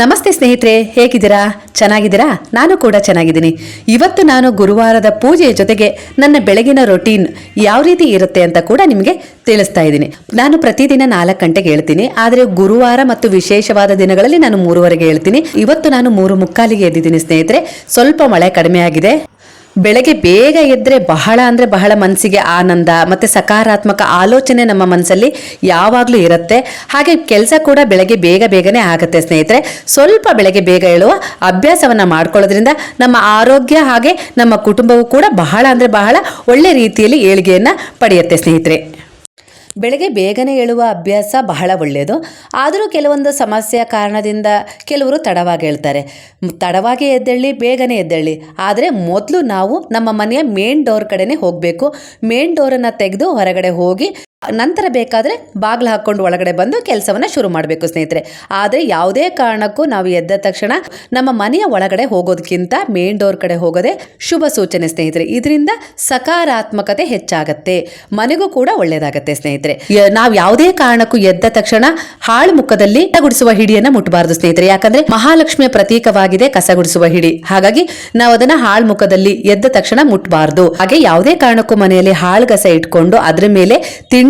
ನಮಸ್ತೆ ಸ್ನೇಹಿತರೆ, ಹೇಗಿದ್ದೀರಾ? ಚೆನ್ನಾಗಿದ್ದೀರಾ? ನಾನು ಕೂಡ ಚೆನ್ನಾಗಿದ್ದೀನಿ. ಇವತ್ತು ನಾನು ಗುರುವಾರದ ಪೂಜೆಯ ಜೊತೆಗೆ ನನ್ನ ಬೆಳಗಿನ ರೊಟೀನ್ ಯಾವ ರೀತಿ ಇರುತ್ತೆ ಅಂತ ಕೂಡ ನಿಮಗೆ ತಿಳಿಸ್ತಾ ಇದ್ದೀನಿ. ನಾನು ಪ್ರತಿದಿನ ನಾಲ್ಕು ಗಂಟೆಗೆ ಹೇಳ್ತೀನಿ, ಆದರೆ ಗುರುವಾರ ಮತ್ತು ವಿಶೇಷವಾದ ದಿನಗಳಲ್ಲಿ ನಾನು ಮೂರುವರೆಗೆ ಹೇಳ್ತೀನಿ. ಇವತ್ತು ನಾನು ಮೂರು ಮುಕ್ಕಾಲಿಗೆ ಎದ್ದಿದ್ದೀನಿ ಸ್ನೇಹಿತರೆ. ಸ್ವಲ್ಪ ಮಳೆ ಕಡಿಮೆ ಆಗಿದೆ. ಬೆಳಗ್ಗೆ ಬೇಗ ಎದ್ರೆ ಬಹಳ ಅಂದ್ರೆ ಬಹಳ ಮನಸ್ಸಿಗೆ ಆನಂದ, ಮತ್ತೆ ಸಕಾರಾತ್ಮಕ ಆಲೋಚನೆ ನಮ್ಮ ಮನಸ್ಸಲ್ಲಿ ಯಾವಾಗಲೂ ಇರುತ್ತೆ. ಹಾಗೆ ಕೆಲಸ ಕೂಡ ಬೆಳಗ್ಗೆ ಬೇಗ ಬೇಗನೆ ಆಗುತ್ತೆ ಸ್ನೇಹಿತರೆ. ಸ್ವಲ್ಪ ಬೆಳಗ್ಗೆ ಬೇಗ ಹೇಳುವ ಅಭ್ಯಾಸವನ್ನ ಮಾಡ್ಕೊಳ್ಳೋದ್ರಿಂದ ನಮ್ಮ ಆರೋಗ್ಯ ಹಾಗೆ ನಮ್ಮ ಕುಟುಂಬವು ಕೂಡ ಬಹಳ ಅಂದ್ರೆ ಬಹಳ ಒಳ್ಳೆ ರೀತಿಯಲ್ಲಿ ಏಳಿಗೆಯನ್ನ ಪಡೆಯುತ್ತೆ ಸ್ನೇಹಿತರೆ. ಬೆಳಗ್ಗೆ ಬೇಗನೆ ಏಳುವ ಅಭ್ಯಾಸ ಬಹಳ ಒಳ್ಳೆಯದು. ಆದರೂ ಕೆಲವೊಂದು ಸಮಸ್ಯೆಯ ಕಾರಣದಿಂದ ಕೆಲವರು ತಡವಾಗಿ ಹೇಳ್ತಾರೆ ತಡವಾಗಿ ಎದ್ದೇಳಿ, ಬೇಗನೆ ಎದ್ದೇಳಿ. ಆದರೆ ಮೊದಲು ನಾವು ನಮ್ಮ ಮನೆಯ ಮೇನ್ ಡೋರ್ ಕಡೆನೇ ಹೋಗಬೇಕು. ಮೇನ್ ಡೋರನ್ನು ತೆಗೆದು ಹೊರಗಡೆ ಹೋಗಿ ನಂತರ ಬೇಕಾದರೆ ಬಾಗಿಲು ಹಾಕ್ಕೊಂಡು ಒಳಗಡೆ ಬಂದು ಕೆಲಸವನ್ನು ಶುರು ಮಾಡಬೇಕು ಸ್ನೇಹಿತರೆ. ಆದರೆ ಯಾವುದೇ ಕಾರಣಕ್ಕೂ ನಾವು ಎದ್ದ ತಕ್ಷಣ ನಮ್ಮ ಮನೆಯ ಒಳಗಡೆ ಹೋಗೋದಕ್ಕಿಂತ ಮೇನ್ ಡೋರ್ ಕಡೆ ಹೋಗೋದೇ ಶುಭ ಸೂಚನೆ ಸ್ನೇಹಿತರೆ. ಇದರಿಂದ ಸಕಾರಾತ್ಮಕತೆ ಹೆಚ್ಚಾಗತ್ತೆ. ಮನೆಗೂ ಕೂಡ ಒಳ್ಳೆಯದಾಗತ್ತೆ ಸ್ನೇಹಿತರೆ. ನಾವು ಯಾವುದೇ ಕಾರಣಕ್ಕೂ ಎದ್ದ ತಕ್ಷಣ ಹಾಳು ಮುಖದಲ್ಲಿ ಗುಡಿಸುವ ಹಿಡಿಯನ್ನು ಮುಟ್ಟಬಾರದು ಸ್ನೇಹಿತರೆ. ಯಾಕಂದ್ರೆ ಮಹಾಲಕ್ಷ್ಮಿಯ ಪ್ರತೀಕವಾಗಿದೆ ಕಸ ಗುಡಿಸುವ ಹಿಡಿ. ಹಾಗಾಗಿ ನಾವು ಅದನ್ನ ಹಾಳು ಮುಖದಲ್ಲಿ ಎದ್ದ ತಕ್ಷಣ ಮುಟ್ಟಬಾರದು ಹಾಗೆ ಯಾವುದೇ ಕಾರಣಕ್ಕೂ ಮನೆಯಲ್ಲಿ ಹಾಳು ಕಸ ಇಟ್ಕೊಂಡು ಅದ್ರ ಮೇಲೆ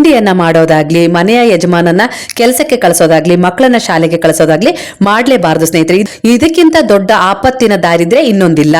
ತಿಂಡಿಯನ್ನ ಮಾಡೋದಾಗ್ಲಿ, ಮನೆಯ ಯಜಮಾನನ ಕೆಲಸಕ್ಕೆ ಕಳಿಸೋದಾಗ್ಲಿ, ಮಕ್ಕಳನ್ನ ಶಾಲೆಗೆ ಕಳಿಸೋದಾಗ್ಲಿ ಮಾಡಲೇಬಾರದು ಸ್ನೇಹಿತರೆ. ಇದ್- ಇದಕ್ಕಿಂತ ದೊಡ್ಡ ಆಪತ್ತಿನ ದಾರಿದ್ರೆ ಇನ್ನೊಂದಿಲ್ಲ.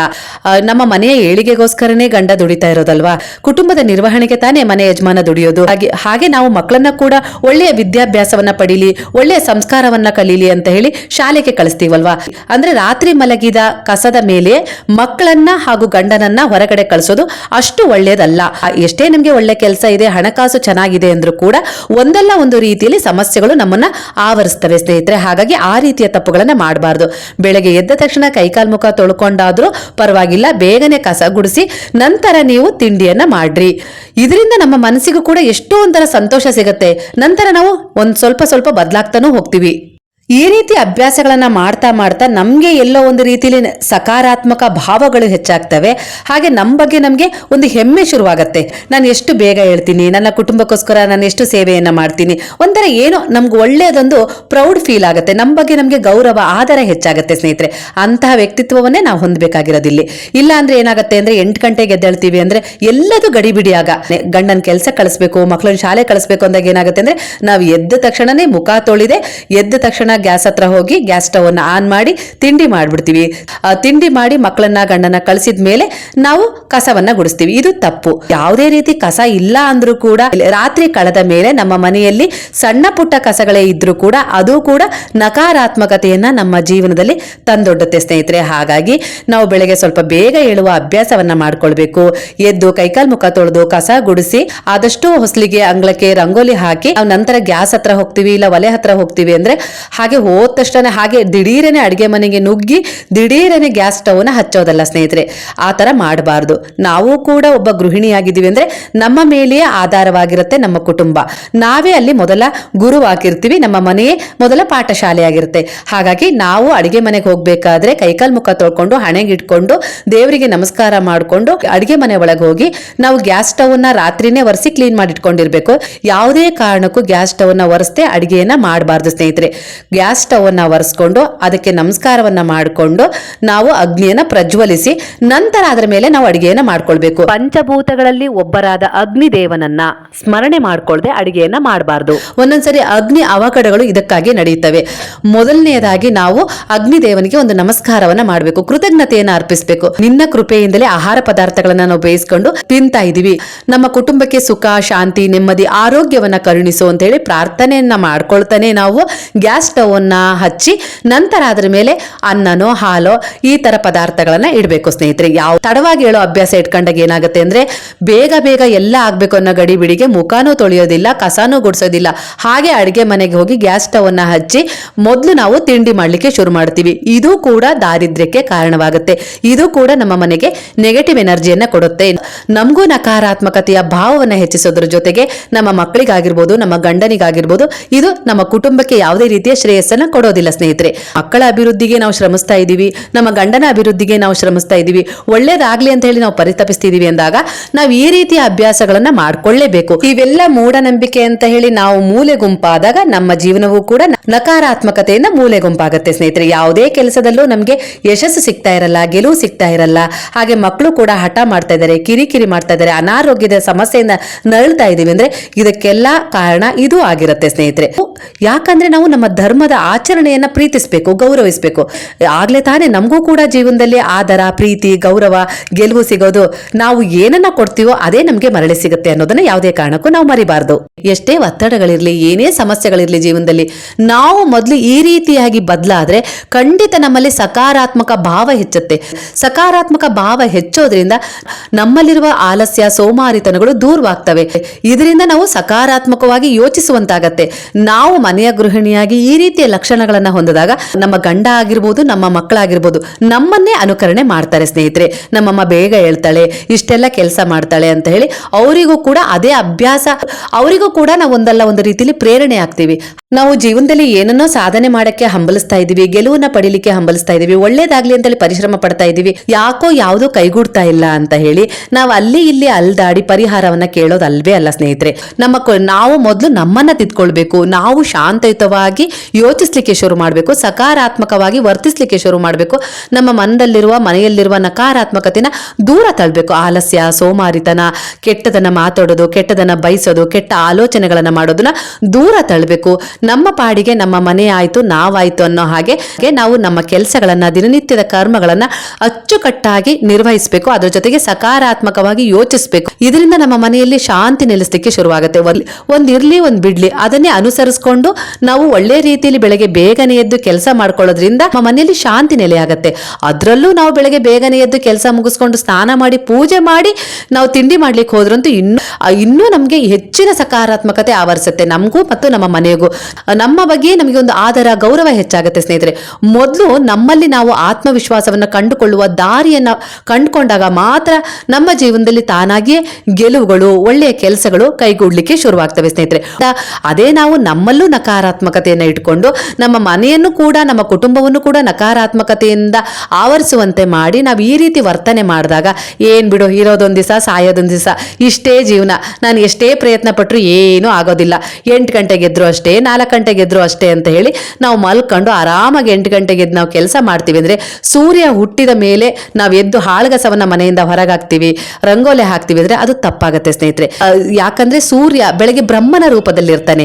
ನಮ್ಮ ಮನೆಯ ಏಳಿಗೆಗೋಸ್ಕರನೇ ಗಂಡ ದುಡಿತಾ ಇರೋದಲ್ವಾ? ಕುಟುಂಬದ ನಿರ್ವಹಣೆಗೆ ತಾನೇ ಮನೆ ಯಜಮಾನ ದುಡಿಯೋದು. ಹಾಗೆ ಹಾಗೆ ನಾವು ಮಕ್ಕಳನ್ನ ಕೂಡ ಒಳ್ಳೆಯ ವಿದ್ಯಾಭ್ಯಾಸವನ್ನ ಪಡೀಲಿ, ಒಳ್ಳೆಯ ಸಂಸ್ಕಾರವನ್ನ ಕಲೀಲಿ ಅಂತ ಹೇಳಿ ಶಾಲೆಗೆ ಕಳಿಸ್ತೀವಲ್ವಾ? ಅಂದ್ರೆ ರಾತ್ರಿ ಮಲಗಿದ ಕಸದ ಮೇಲೆ ಮಕ್ಕಳನ್ನ ಹಾಗೂ ಗಂಡನನ್ನ ಹೊರಗಡೆ ಕಳಿಸೋದು ಅಷ್ಟು ಒಳ್ಳೇದಲ್ಲ ಎಷ್ಟೇ ನಿಮ್ಗೆ ಒಳ್ಳೆ ಕೆಲಸ ಇದೆ, ಹಣಕಾಸು ಚೆನ್ನಾಗಿದೆ ಅಂದ್ರೂ ಕೂಡ ಒಂದಲ್ಲ ಒಂದು ರೀತಿಯಲ್ಲಿ ಸಮಸ್ಯೆಗಳು ನಮ್ಮನ್ನ ಆವರಿಸ್ತವೆ, ಸ್ನೇಹಿತರೆ. ಹಾಗಾಗಿ ಆ ರೀತಿಯ ತಪ್ಪುಗಳನ್ನ ಮಾಡಬಾರ್ದು. ಬೆಳಗ್ಗೆ ಎದ್ದ ತಕ್ಷಣ ಕೈಕಾಲ್ ಮುಖ ತೊಳ್ಕೊಂಡಾದ್ರೂ ಪರವಾಗಿಲ್ಲ, ಬೇಗನೆ ಕಸ ಗುಡಿಸಿ ನಂತರ ನೀವು ತಿಂಡಿಯನ್ನ ಮಾಡ್ರಿ. ಇದರಿಂದ ನಮ್ಮ ಮನಸ್ಸಿಗೂ ಕೂಡ ಎಷ್ಟೋ ಒಂಥರ ಸಂತೋಷ ಸಿಗುತ್ತೆ. ನಂತರ ನಾವು ಒಂದ್ ಸ್ವಲ್ಪ ಸ್ವಲ್ಪ ಬದಲಾಗ್ತಾನೂ ಹೋಗ್ತೀವಿ. ಈ ರೀತಿ ಅಭ್ಯಾಸಗಳನ್ನ ಮಾಡ್ತಾ ಮಾಡ್ತಾ ನಮ್ಗೆ ಎಲ್ಲೋ ಒಂದು ರೀತಿಯಲ್ಲಿ ಸಕಾರಾತ್ಮಕ ಭಾವಗಳು ಹೆಚ್ಚಾಗ್ತವೆ. ಹಾಗೆ ನಮ್ಮ ಬಗ್ಗೆ ನಮ್ಗೆ ಒಂದು ಹೆಮ್ಮೆ ಶುರುವಾಗತ್ತೆ. ನಾನು ಎಷ್ಟು ಬೇಗ ಹೇಳ್ತೀನಿ, ನನ್ನ ಕುಟುಂಬಕ್ಕೋಸ್ಕರ ನಾನು ಎಷ್ಟು ಸೇವೆಯನ್ನ ಮಾಡ್ತೀನಿ, ಒಂಥರ ಏನೋ ನಮ್ಗೆ ಒಳ್ಳೆಯದೊಂದು ಪ್ರೌಡ್ ಫೀಲ್ ಆಗುತ್ತೆ. ನಮ್ಮ ಬಗ್ಗೆ ನಮಗೆ ಗೌರವ ಆಧಾರ ಹೆಚ್ಚಾಗುತ್ತೆ ಸ್ನೇಹಿತರೆ. ಅಂತಹ ವ್ಯಕ್ತಿತ್ವವನ್ನೇ ನಾವು ಹೊಂದಬೇಕಾಗಿರೋದಿಲ್ಲ. ಇಲ್ಲ ಅಂದರೆ ಏನಾಗುತ್ತೆ ಅಂದ್ರೆ ಎಂಟು ಗಂಟೆಗೆ ಎದ್ದೇಳ್ತೀವಿ ಅಂದರೆ ಎಲ್ಲದೂ ಗಡಿಬಿಡಿಯಾಗ. ಗಂಡನ ಕೆಲಸ ಕಳಿಸ್ಬೇಕು ಮಕ್ಕಳನ್ನ ಶಾಲೆ ಕಳಿಸ್ಬೇಕು ಅಂದಾಗ ಏನಾಗುತ್ತೆ ಅಂದ್ರೆ ನಾವು ಎದ್ದ ತಕ್ಷಣನೇ ಮುಖ ತೊಳಿದೆ ಎದ್ದ ತಕ್ಷಣ ಗ್ಯಾಸ್ ಹತ್ರ ಹೋಗಿ ಗ್ಯಾಸ್ ಸ್ಟವ್ ಅನ್ನ ಆನ್ ಮಾಡಿ ತಿಂಡಿ ಮಾಡಿಬಿಡ್ತೀವಿ. ತಿಂಡಿ ಮಾಡಿ ಮಕ್ಕಳನ್ನ ಗಂಡನ ಕಳಿಸಿದ ಮೇಲೆ ನಾವು ಕಸವನ್ನ ಗುಡಿಸ್ತೀವಿ. ಇದು ತಪ್ಪು. ಯಾವುದೇ ರೀತಿ ಕಸ ಇಲ್ಲ ಅಂದ್ರೂ ಕೂಡ, ರಾತ್ರಿ ಕಳೆದ ಮೇಲೆ ನಮ್ಮ ಮನೆಯಲ್ಲಿ ಸಣ್ಣ ಪುಟ್ಟ ಕಸಗಳೇ ಇದ್ರೂ ಕೂಡ ಅದು ಕೂಡ ನಕಾರಾತ್ಮಕತೆಯನ್ನ ನಮ್ಮ ಜೀವನದಲ್ಲಿ ತಂದೊಡ್ಡುತ್ತೆ ಸ್ನೇಹಿತರೆ. ಹಾಗಾಗಿ ನಾವು ಬೆಳಗ್ಗೆ ಸ್ವಲ್ಪ ಬೇಗ ಏಳುವ ಅಭ್ಯಾಸವನ್ನ ಮಾಡ್ಕೊಳ್ಬೇಕು. ಎದ್ದು ಕೈಕಾಲ್ ಮುಖ ತೊಳೆದು ಕಸ ಗುಡಿಸಿ ಆದಷ್ಟು ಹೊಸಲಿಗೆ, ಅಂಗಳಕ್ಕೆ ರಂಗೋಲಿ ಹಾಕಿ ನಂತರ ಗ್ಯಾಸ್ ಹತ್ರ ಹೋಗ್ತೀವಿ ಇಲ್ಲ ಒಲೆ ಹತ್ರ ಹೋಗ್ತೀವಿ ಅಂದ್ರೆ ಹಾಗೆ ಹೋದ ತಕ್ಷಣ ಹಾಗೆ ದಿಢೀರನೆ ಅಡುಗೆ ಮನೆಗೆ ನುಗ್ಗಿ ದಿಢೀರನೆ ಗ್ಯಾಸ್ ಸ್ಟವ್ನ ಹಚ್ಚೋದಲ್ಲ ಸ್ನೇಹಿತರೆ, ಆ ಥರ ಮಾಡಬಾರ್ದು. ನಾವು ಕೂಡ ಒಬ್ಬ ಗೃಹಿಣಿಯಾಗಿದ್ದೀವಿ ಅಂದ್ರೆ ನಮ್ಮ ಮೇಲೆಯೇ ಆಧಾರವಾಗಿರುತ್ತೆ ನಮ್ಮ ಕುಟುಂಬ. ನಾವೇ ಅಲ್ಲಿ ಮೊದಲ ಗುರುವಾಗಿರ್ತೀವಿ, ನಮ್ಮ ಮನೆಯೇ ಮೊದಲ ಪಾಠಶಾಲೆ ಆಗಿರುತ್ತೆ ಹಾಗಾಗಿ ನಾವು ಅಡಿಗೆ ಮನೆಗೆ ಹೋಗಬೇಕಾದ್ರೆ ಕೈಕಾಲ್ ಮುಖ ತೊಳ್ಕೊಂಡು, ಹಣೆಗಿಟ್ಕೊಂಡು, ದೇವರಿಗೆ ನಮಸ್ಕಾರ ಮಾಡಿಕೊಂಡು ಅಡಿಗೆ ಮನೆ ಒಳಗೆ ಹೋಗಿ ನಾವು ಗ್ಯಾಸ್ ಸ್ಟವ್ನ ರಾತ್ರಿನೇ ಒರೆಸಿ ಕ್ಲೀನ್ ಮಾಡಿ ಇಟ್ಕೊಂಡಿರ್ಬೇಕು ಯಾವುದೇ ಕಾರಣಕ್ಕೂ ಗ್ಯಾಸ್ ಸ್ಟವ್ನ ಅಡುಗೆಯನ್ನು ಅಡಿಗೆಯನ್ನ ಮಾಡಬಾರ್ದು ಸ್ನೇಹಿತರೆ. ಗ್ಯಾಸ್ ಸ್ಟವ್ ಅನ್ನ ಒರೆಸ್ಕೊಂಡು ಅದಕ್ಕೆ ನಮಸ್ಕಾರವನ್ನ ಮಾಡಿಕೊಂಡು ನಾವು ಅಗ್ನಿಯನ್ನ ಪ್ರಜ್ವಲಿಸಿ ನಂತರ ಅದರ ಮೇಲೆ ನಾವು ಅಡಿಗೆಯನ್ನ ಮಾಡ್ಕೊಳ್ಬೇಕು. ಪಂಚಭೂತಗಳಲ್ಲಿ ಒಬ್ಬರಾದ ಅಗ್ನಿ ದೇವನನ್ನ ಸ್ಮರಣೆ ಮಾಡ್ಕೊಳ್ದೆ ಅಡಿಗೆಯನ್ನ ಮಾಡಬಾರ್ದು. ಒಂದೊಂದ್ಸರಿ ಅಗ್ನಿ ಅವಘಡಗಳು ಇದಕ್ಕಾಗಿ ನಡೆಯುತ್ತವೆ. ಮೊದಲನೆಯದಾಗಿ ನಾವು ಅಗ್ನಿ ದೇವನಿಗೆ ಒಂದು ನಮಸ್ಕಾರವನ್ನ ಮಾಡಬೇಕು. ಕೃತಜ್ಞತೆಯನ್ನ ಅರ್ಪಿಸಬೇಕು. ನಿನ್ನ ಕೃಪೆಯಿಂದಲೇ ಆಹಾರ ಪದಾರ್ಥಗಳನ್ನ ನಾವು ಬೇಯಿಸ್ಕೊಂಡು ತಿಂತಾ ಇದೀವಿ. ನಮ್ಮ ಕುಟುಂಬಕ್ಕೆ ಸುಖ ಶಾಂತಿ ನೆಮ್ಮದಿ ಆರೋಗ್ಯವನ್ನ ಕರುಣಿಸು ಅಂತ ಹೇಳಿ ಪ್ರಾರ್ಥನೆಯನ್ನ ಮಾಡ್ಕೊಳ್ತಾನೆ ನಾವು ಗ್ಯಾಸ್ ಸ್ಟವ್ ಅನ್ನ ಹಚ್ಚಿ, ನಂತರ ಅದ್ರ ಮೇಲೆ ಅನ್ನನೋ, ಹಾಲೋ ಈ ತರ ಪದಾರ್ಥಗಳನ್ನ ಇಡಬೇಕು ಸ್ನೇಹಿತರೆ. ಯಾವ ತಡವಾಗಿ ಹೇಳೋ ಅಭ್ಯಾಸ ಇಟ್ಕೊಂಡಾಗ ಏನಾಗುತ್ತೆ ಅಂದ್ರೆ ಬೇಗ ಬೇಗ ಎಲ್ಲ ಆಗ್ಬೇಕು ಅನ್ನೋ ಗಡಿಬಿಡಿಗೆ ಮುಖಾನೂ ತೊಳೆಯೋದಿಲ್ಲ, ಕಸಾನೂ ಗುಡಿಸೋದಿಲ್ಲ. ಹಾಗೆ ಅಡಿಗೆ ಮನೆಗೆ ಹೋಗಿ ಗ್ಯಾಸ್ ಸ್ಟವ್ ಅನ್ನ ಹಚ್ಚಿ ಮೊದಲು ನಾವು ತಿಂಡಿ ಮಾಡ್ಲಿಕ್ಕೆ ಶುರು ಮಾಡ್ತೀವಿ. ಇದು ಕೂಡ ದಾರಿದ್ರ್ಯಕ್ಕೆ ಕಾರಣವಾಗುತ್ತೆ. ಇದು ಕೂಡ ನಮ್ಮ ಮನೆಗೆ ನೆಗೆಟಿವ್ ಎನರ್ಜಿಯನ್ನ ಕೊಡುತ್ತೆ. ನಮಗೂ ನಕಾರಾತ್ಮಕತೆಯ ಭಾವವನ್ನ ಹೆಚ್ಚಿಸೋದ್ರ ಜೊತೆಗೆ ನಮ್ಮ ಮಕ್ಕಳಿಗಾಗಿರ್ಬೋದು, ನಮ್ಮ ಗಂಡನಿಗಾಗಿರ್ಬೋದು, ಇದು ನಮ್ಮ ಕುಟುಂಬಕ್ಕೆ ಯಾವುದೇ ರೀತಿಯ ಶ್ರೇಯ ಶ್ರೇಯಸ್ಸನ್ನ ಕೊಡೋದಿಲ್ಲ ಸ್ನೇಹಿತರೆ. ಮಕ್ಕಳ ಅಭಿವೃದ್ಧಿಗೆ ನಾವು ಶ್ರಮಿಸ್ತಾ ಇದ್ದೀವಿ. ನಮ್ಮ ಗಂಡನ ಅಭಿವೃದ್ಧಿಗೆ ನಾವು ಶ್ರಮಿಸ್ತಾ ಇದ್ದೀವಿ. ಒಳ್ಳೇದಾಗ್ಲಿ ಅಂತ ಹೇಳಿ ನಾವು ಪರಿತಪಿಸ್ತಿದೀವಿ ಅಂದಾಗ ನಾವು ಈ ರೀತಿಯ ಅಭ್ಯಾಸಗಳನ್ನ ಮಾಡ್ಕೊಳ್ಳೇಬೇಕು. ಇವೆಲ್ಲ ಮೂಢನಂಬಿಕೆ ಅಂತ ಹೇಳಿ ನಾವು ಮೂಲೆ ಗುಂಪಾದಾಗ ನಮ್ಮ ಜೀವನವೂ ಕೂಡ ನಕಾರಾತ್ಮಕತೆಯಿಂದ ಮೂಲೆ ಗುಂಪಾಗುತ್ತೆ ಸ್ನೇಹಿತರೆ. ಯಾವುದೇ ಕೆಲಸದಲ್ಲೂ ನಮಗೆ ಯಶಸ್ಸು ಸಿಗ್ತಾ ಇರಲ್ಲ, ಗೆಲುವು ಸಿಗ್ತಾ ಇರಲ್ಲ. ಹಾಗೆ ಮಕ್ಕಳು ಕೂಡ ಹಠ ಮಾಡ್ತಾ ಇದ್ದಾರೆ, ಕಿರಿಕಿರಿ ಮಾಡ್ತಾ ಇದ್ದಾರೆ, ಅನಾರೋಗ್ಯದ ಸಮಸ್ಯೆಯಿಂದ ನರಳ್ತಾ ಇದೀವಿ ಅಂದ್ರೆ ಇದಕ್ಕೆಲ್ಲ ಕಾರಣ ಇದು ಆಗಿರುತ್ತೆ ಸ್ನೇಹಿತರೆ. ಯಾಕಂದ್ರೆ ನಾವು ನಮ್ಮ ಧರ್ಮದ ಆಚರಣೆಯನ್ನ ಪ್ರೀತಿಸಬೇಕು, ಗೌರವಿಸಬೇಕು. ಆಗ್ಲೇ ತಾನೇ ನಮಗೂ ಕೂಡ ಜೀವನದಲ್ಲಿ ಆದರ, ಪ್ರೀತಿ, ಗೌರವ, ಗೆಲುವು ಸಿಗೋದು. ನಾವು ಏನನ್ನ ಕೊಡ್ತೀವೋ ಅದೇ ನಮಗೆ ಮರಳಿ ಸಿಗುತ್ತೆ ಅನ್ನೋದನ್ನ ಯಾವುದೇ ಕಾರಣಕ್ಕೂ ನಾವು ಮರಿಬಾರ್ದು. ಎಷ್ಟೇ ಒತ್ತಡಗಳಿರಲಿ, ಏನೇ ಸಮಸ್ಯೆಗಳಿರಲಿ ಜೀವನದಲ್ಲಿ, ನಾವು ಮೊದಲು ಈ ರೀತಿಯಾಗಿ ಬದಲಾದ್ರೆ ಖಂಡಿತ ನಮ್ಮಲ್ಲಿ ಸಕಾರಾತ್ಮಕ ಭಾವ ಹೆಚ್ಚುತ್ತೆ. ಸಕಾರಾತ್ಮಕ ಭಾವ ಹೆಚ್ಚೋದ್ರಿಂದ ನಮ್ಮಲ್ಲಿರುವ ಆಲಸ್ಯ, ಸೋಮಾರಿತನಗಳು ದೂರವಾಗ್ತವೆ. ಇದರಿಂದ ನಾವು ಸಕಾರಾತ್ಮಕವಾಗಿ ಯೋಚಿಸುವಂತಾಗತ್ತೆ. ನಾವು ಮನೆಯ ಗೃಹಿಣಿಯಾಗಿ ಈ ರೀತಿಯ ಲಕ್ಷಣಗಳನ್ನ ಹೊಂದಿದಾಗ ನಮ್ಮ ಗಂಡ ಆಗಿರ್ಬೋದು, ನಮ್ಮ ಮಕ್ಕಳಾಗಿರ್ಬೋದು, ನಮ್ಮನ್ನೇ ಅನುಕರಣೆ ಮಾಡ್ತಾರೆ ಸ್ನೇಹಿತರೆ. ನಮ್ಮಮ್ಮ ಬೇಗ ಹೇಳ್ತಾಳೆ, ಇಷ್ಟೆಲ್ಲ ಕೆಲಸ ಮಾಡ್ತಾಳೆ ಅಂತ ಹೇಳಿ ಅವರಿಗೂ ಕೂಡ ಅದೇ ಅಭ್ಯಾಸ, ಅವರಿಗೂ ಕೂಡ ನಾವು ಒಂದಲ್ಲ ಒಂದು ರೀತಿಯಲ್ಲಿ ಪ್ರೇರಣೆ ಆಗ್ತೀವಿ. ನಾವು ಜೀವನದಲ್ಲಿ ಏನನ್ನೋ ಸಾಧನೆ ಮಾಡಕ್ಕೆ ಹಂಬಲಿಸ್ತಾ ಇದೀವಿ ಗೆಲುವನ್ನ ಪಡಿಲಿಕ್ಕೆ ಹಂಬಲಿಸ್ತಾ ಇದೀವಿ ಒಳ್ಳೇದಾಗ್ಲಿ ಅಂತೇಳಿ ಪರಿಶ್ರಮ ಪಡ್ತಾ ಇದೀವಿ ಯಾಕೋ ಯಾವುದೋ ಕೈಗೂಡ್ತಾ ಇಲ್ಲ ಅಂತ ಹೇಳಿ ನಾವು ಅಲ್ಲಿ ಇಲ್ಲಿ ಅಲ್ದಾಡಿ ಪರಿಹಾರವನ್ನ ಕೇಳೋದು ಅಲ್ವೇ ಅಲ್ಲ ಸ್ನೇಹಿತರೆ. ನಮ್ಮ ನಾವು ಮೊದಲು ನಮ್ಮನ್ನ ತಿದ್ಕೊಳ್ಬೇಕು, ನಾವು ಶಾಂತಯುತವಾಗಿ ಯೋಚಿಸ್ಲಿಕ್ಕೆ ಶುರು ಮಾಡಬೇಕು, ಸಕಾರಾತ್ಮಕವಾಗಿ ವರ್ತಿಸ್ಲಿಕ್ಕೆ ಶುರು ಮಾಡಬೇಕು, ನಮ್ಮ ಮನದಲ್ಲಿರುವ, ಮನೆಯಲ್ಲಿರುವ ನಕಾರಾತ್ಮಕತೆನ ದೂರ ತಳ್ಳಬೇಕು ಆಲಸ್ಯ, ಸೋಮಾರಿತನ, ಕೆಟ್ಟದನ್ನ ಮಾತಾಡೋದು, ಕೆಟ್ಟದನ್ನ ಬಯಸೋದು, ಕೆಟ್ಟ ಆಲೋಚನೆಗಳನ್ನ ಮಾಡೋದನ್ನ ದೂರ ತಳ್ಳಬೇಕು ನಮ್ಮ ಪಾಡಿಗೆ ನಮ್ಮ ಮನೆ ಆಯ್ತು, ನಾವಾಯ್ತು ಅನ್ನೋ ಹಾಗೆ ನಾವು ನಮ್ಮ ಕೆಲಸಗಳನ್ನ, ದಿನನಿತ್ಯದ ಕರ್ಮಗಳನ್ನ ಅಚ್ಚುಕಟ್ಟಾಗಿ ನಿರ್ವಹಿಸಬೇಕು. ಅದರ ಜೊತೆಗೆ ಸಕಾರಾತ್ಮಕವಾಗಿ ಯೋಚಿಸಬೇಕು. ಇದರಿಂದ ನಮ್ಮ ಮನೆಯಲ್ಲಿ ಶಾಂತಿ ನೆಲೆಸಲಿಕ್ಕೆ ಶುರುವಾಗುತ್ತೆ. ಒಂದ್- ಒಂದು ಬಿಡ್ಲಿ, ಅದನ್ನೇ ಅನುಸರಿಸ್ಕೊಂಡು ನಾವು ಒಳ್ಳೆ ರೀತಿಯಲ್ಲಿ ಬೆಳಗ್ಗೆ ಬೇಗನೆ ಎದ್ದು ಕೆಲಸ ಮಾಡ್ಕೊಳ್ಳೋದ್ರಿಂದ ನಮ್ಮ ಮನೆಯಲ್ಲಿ ಶಾಂತಿ ನೆಲೆಯಾಗತ್ತೆ. ಅದರಲ್ಲೂ ನಾವು ಬೆಳಗ್ಗೆ ಬೇಗನೆ ಎದ್ದು ಕೆಲಸ ಮುಗಿಸ್ಕೊಂಡು ಸ್ನಾನ ಮಾಡಿ ಪೂಜೆ ಮಾಡಿ ನಾವು ತಿಂಡಿ ಮಾಡ್ಲಿಕ್ಕೆ ಹೋದ್ರಂತೂ ಇನ್ನು ಇನ್ನೂ ನಮಗೆ ಹೆಚ್ಚಿನ ಸಕಾರಾತ್ಮಕತೆ ಆವರಿಸುತ್ತೆ ನಮಗೂ ಮತ್ತು ನಮ್ಮ ಮನೆಗೂ. ನಮ್ಮ ಬಗ್ಗೆ ನಮಗೆ ಒಂದು ಆದರ, ಗೌರವ ಹೆಚ್ಚಾಗುತ್ತೆ ಸ್ನೇಹಿತರೆ. ಮೊದಲು ನಮ್ಮಲ್ಲಿ ನಾವು ಆತ್ಮವಿಶ್ವಾಸವನ್ನು ಕಂಡುಕೊಳ್ಳುವ ದಾರಿಯನ್ನು ಕಂಡುಕೊಂಡಾಗ ಮಾತ್ರ ನಮ್ಮ ಜೀವನದಲ್ಲಿ ತಾನಾಗಿಯೇ ಗೆಲುವುಗಳು, ಒಳ್ಳೆಯ ಕೆಲಸಗಳು ಕೈಗೂಡ್ಲಿಕ್ಕೆ ಶುರುವಾಗ್ತವೆ ಸ್ನೇಹಿತರೆ. ಅದೇ ನಾವು ನಮ್ಮಲ್ಲೂ ನಕಾರಾತ್ಮಕತೆಯನ್ನು ಇಟ್ಕೊಂಡು ನಮ್ಮ ಮನೆಯನ್ನು ಕೂಡ, ನಮ್ಮ ಕುಟುಂಬವನ್ನು ಕೂಡ ನಕಾರಾತ್ಮಕತೆಯಿಂದ ಆವರಿಸುವಂತೆ ಮಾಡಿ ನಾವು ಈ ರೀತಿ ವರ್ತನೆ ಮಾಡಿದಾಗ, ಏನು ಬಿಡು, ಇರೋದೊಂದು ದಿವಸ, ಸಾಯೋದೊಂದು ದಿವಸ, ಇಷ್ಟೇ ಜೀವನ. ನಾನು ಎಷ್ಟೇ ಪ್ರಯತ್ನ ಪಟ್ಟರು ಏನೂ ಆಗೋದಿಲ್ಲ. ಎಂಟು ಗಂಟೆಗೆ ಎದ್ರು ಅಷ್ಟೇ, ನಾಲ್ಕು ಗಂಟೆಗೆ ಎದ್ರು ಅಷ್ಟೇ ಅಂತ ಹೇಳಿ ನಾವು ಮಲ್ಕೊಂಡು ಆರಾಮಾಗಿ ಎಂಟು ಗಂಟೆಗೆ ಎದ್ದು ನಾವು ಕೆಲಸ ಮಾಡ್ತೀವಿ ಅಂದ್ರೆ ಸೂರ್ಯ ಹುಟ್ಟಿದ ಮೇಲೆ ನಾವು ಎದ್ದು ಹಾಳ್ಗಸವನ್ನ ಮನೆಯಿಂದ ಹೊರಗಾಕ್ತೀವಿ, ರಂಗೋಲೆ ಹಾಕ್ತೀವಿ ಅಂದರೆ ಅದು ತಪ್ಪಾಗುತ್ತೆ ಸ್ನೇಹಿತರೆ. ಯಾಕಂದ್ರೆ ಸೂರ್ಯ ಬೆಳಗ್ಗೆ ಬ್ರಹ್ಮನ ರೂಪದಲ್ಲಿರ್ತಾನೆ.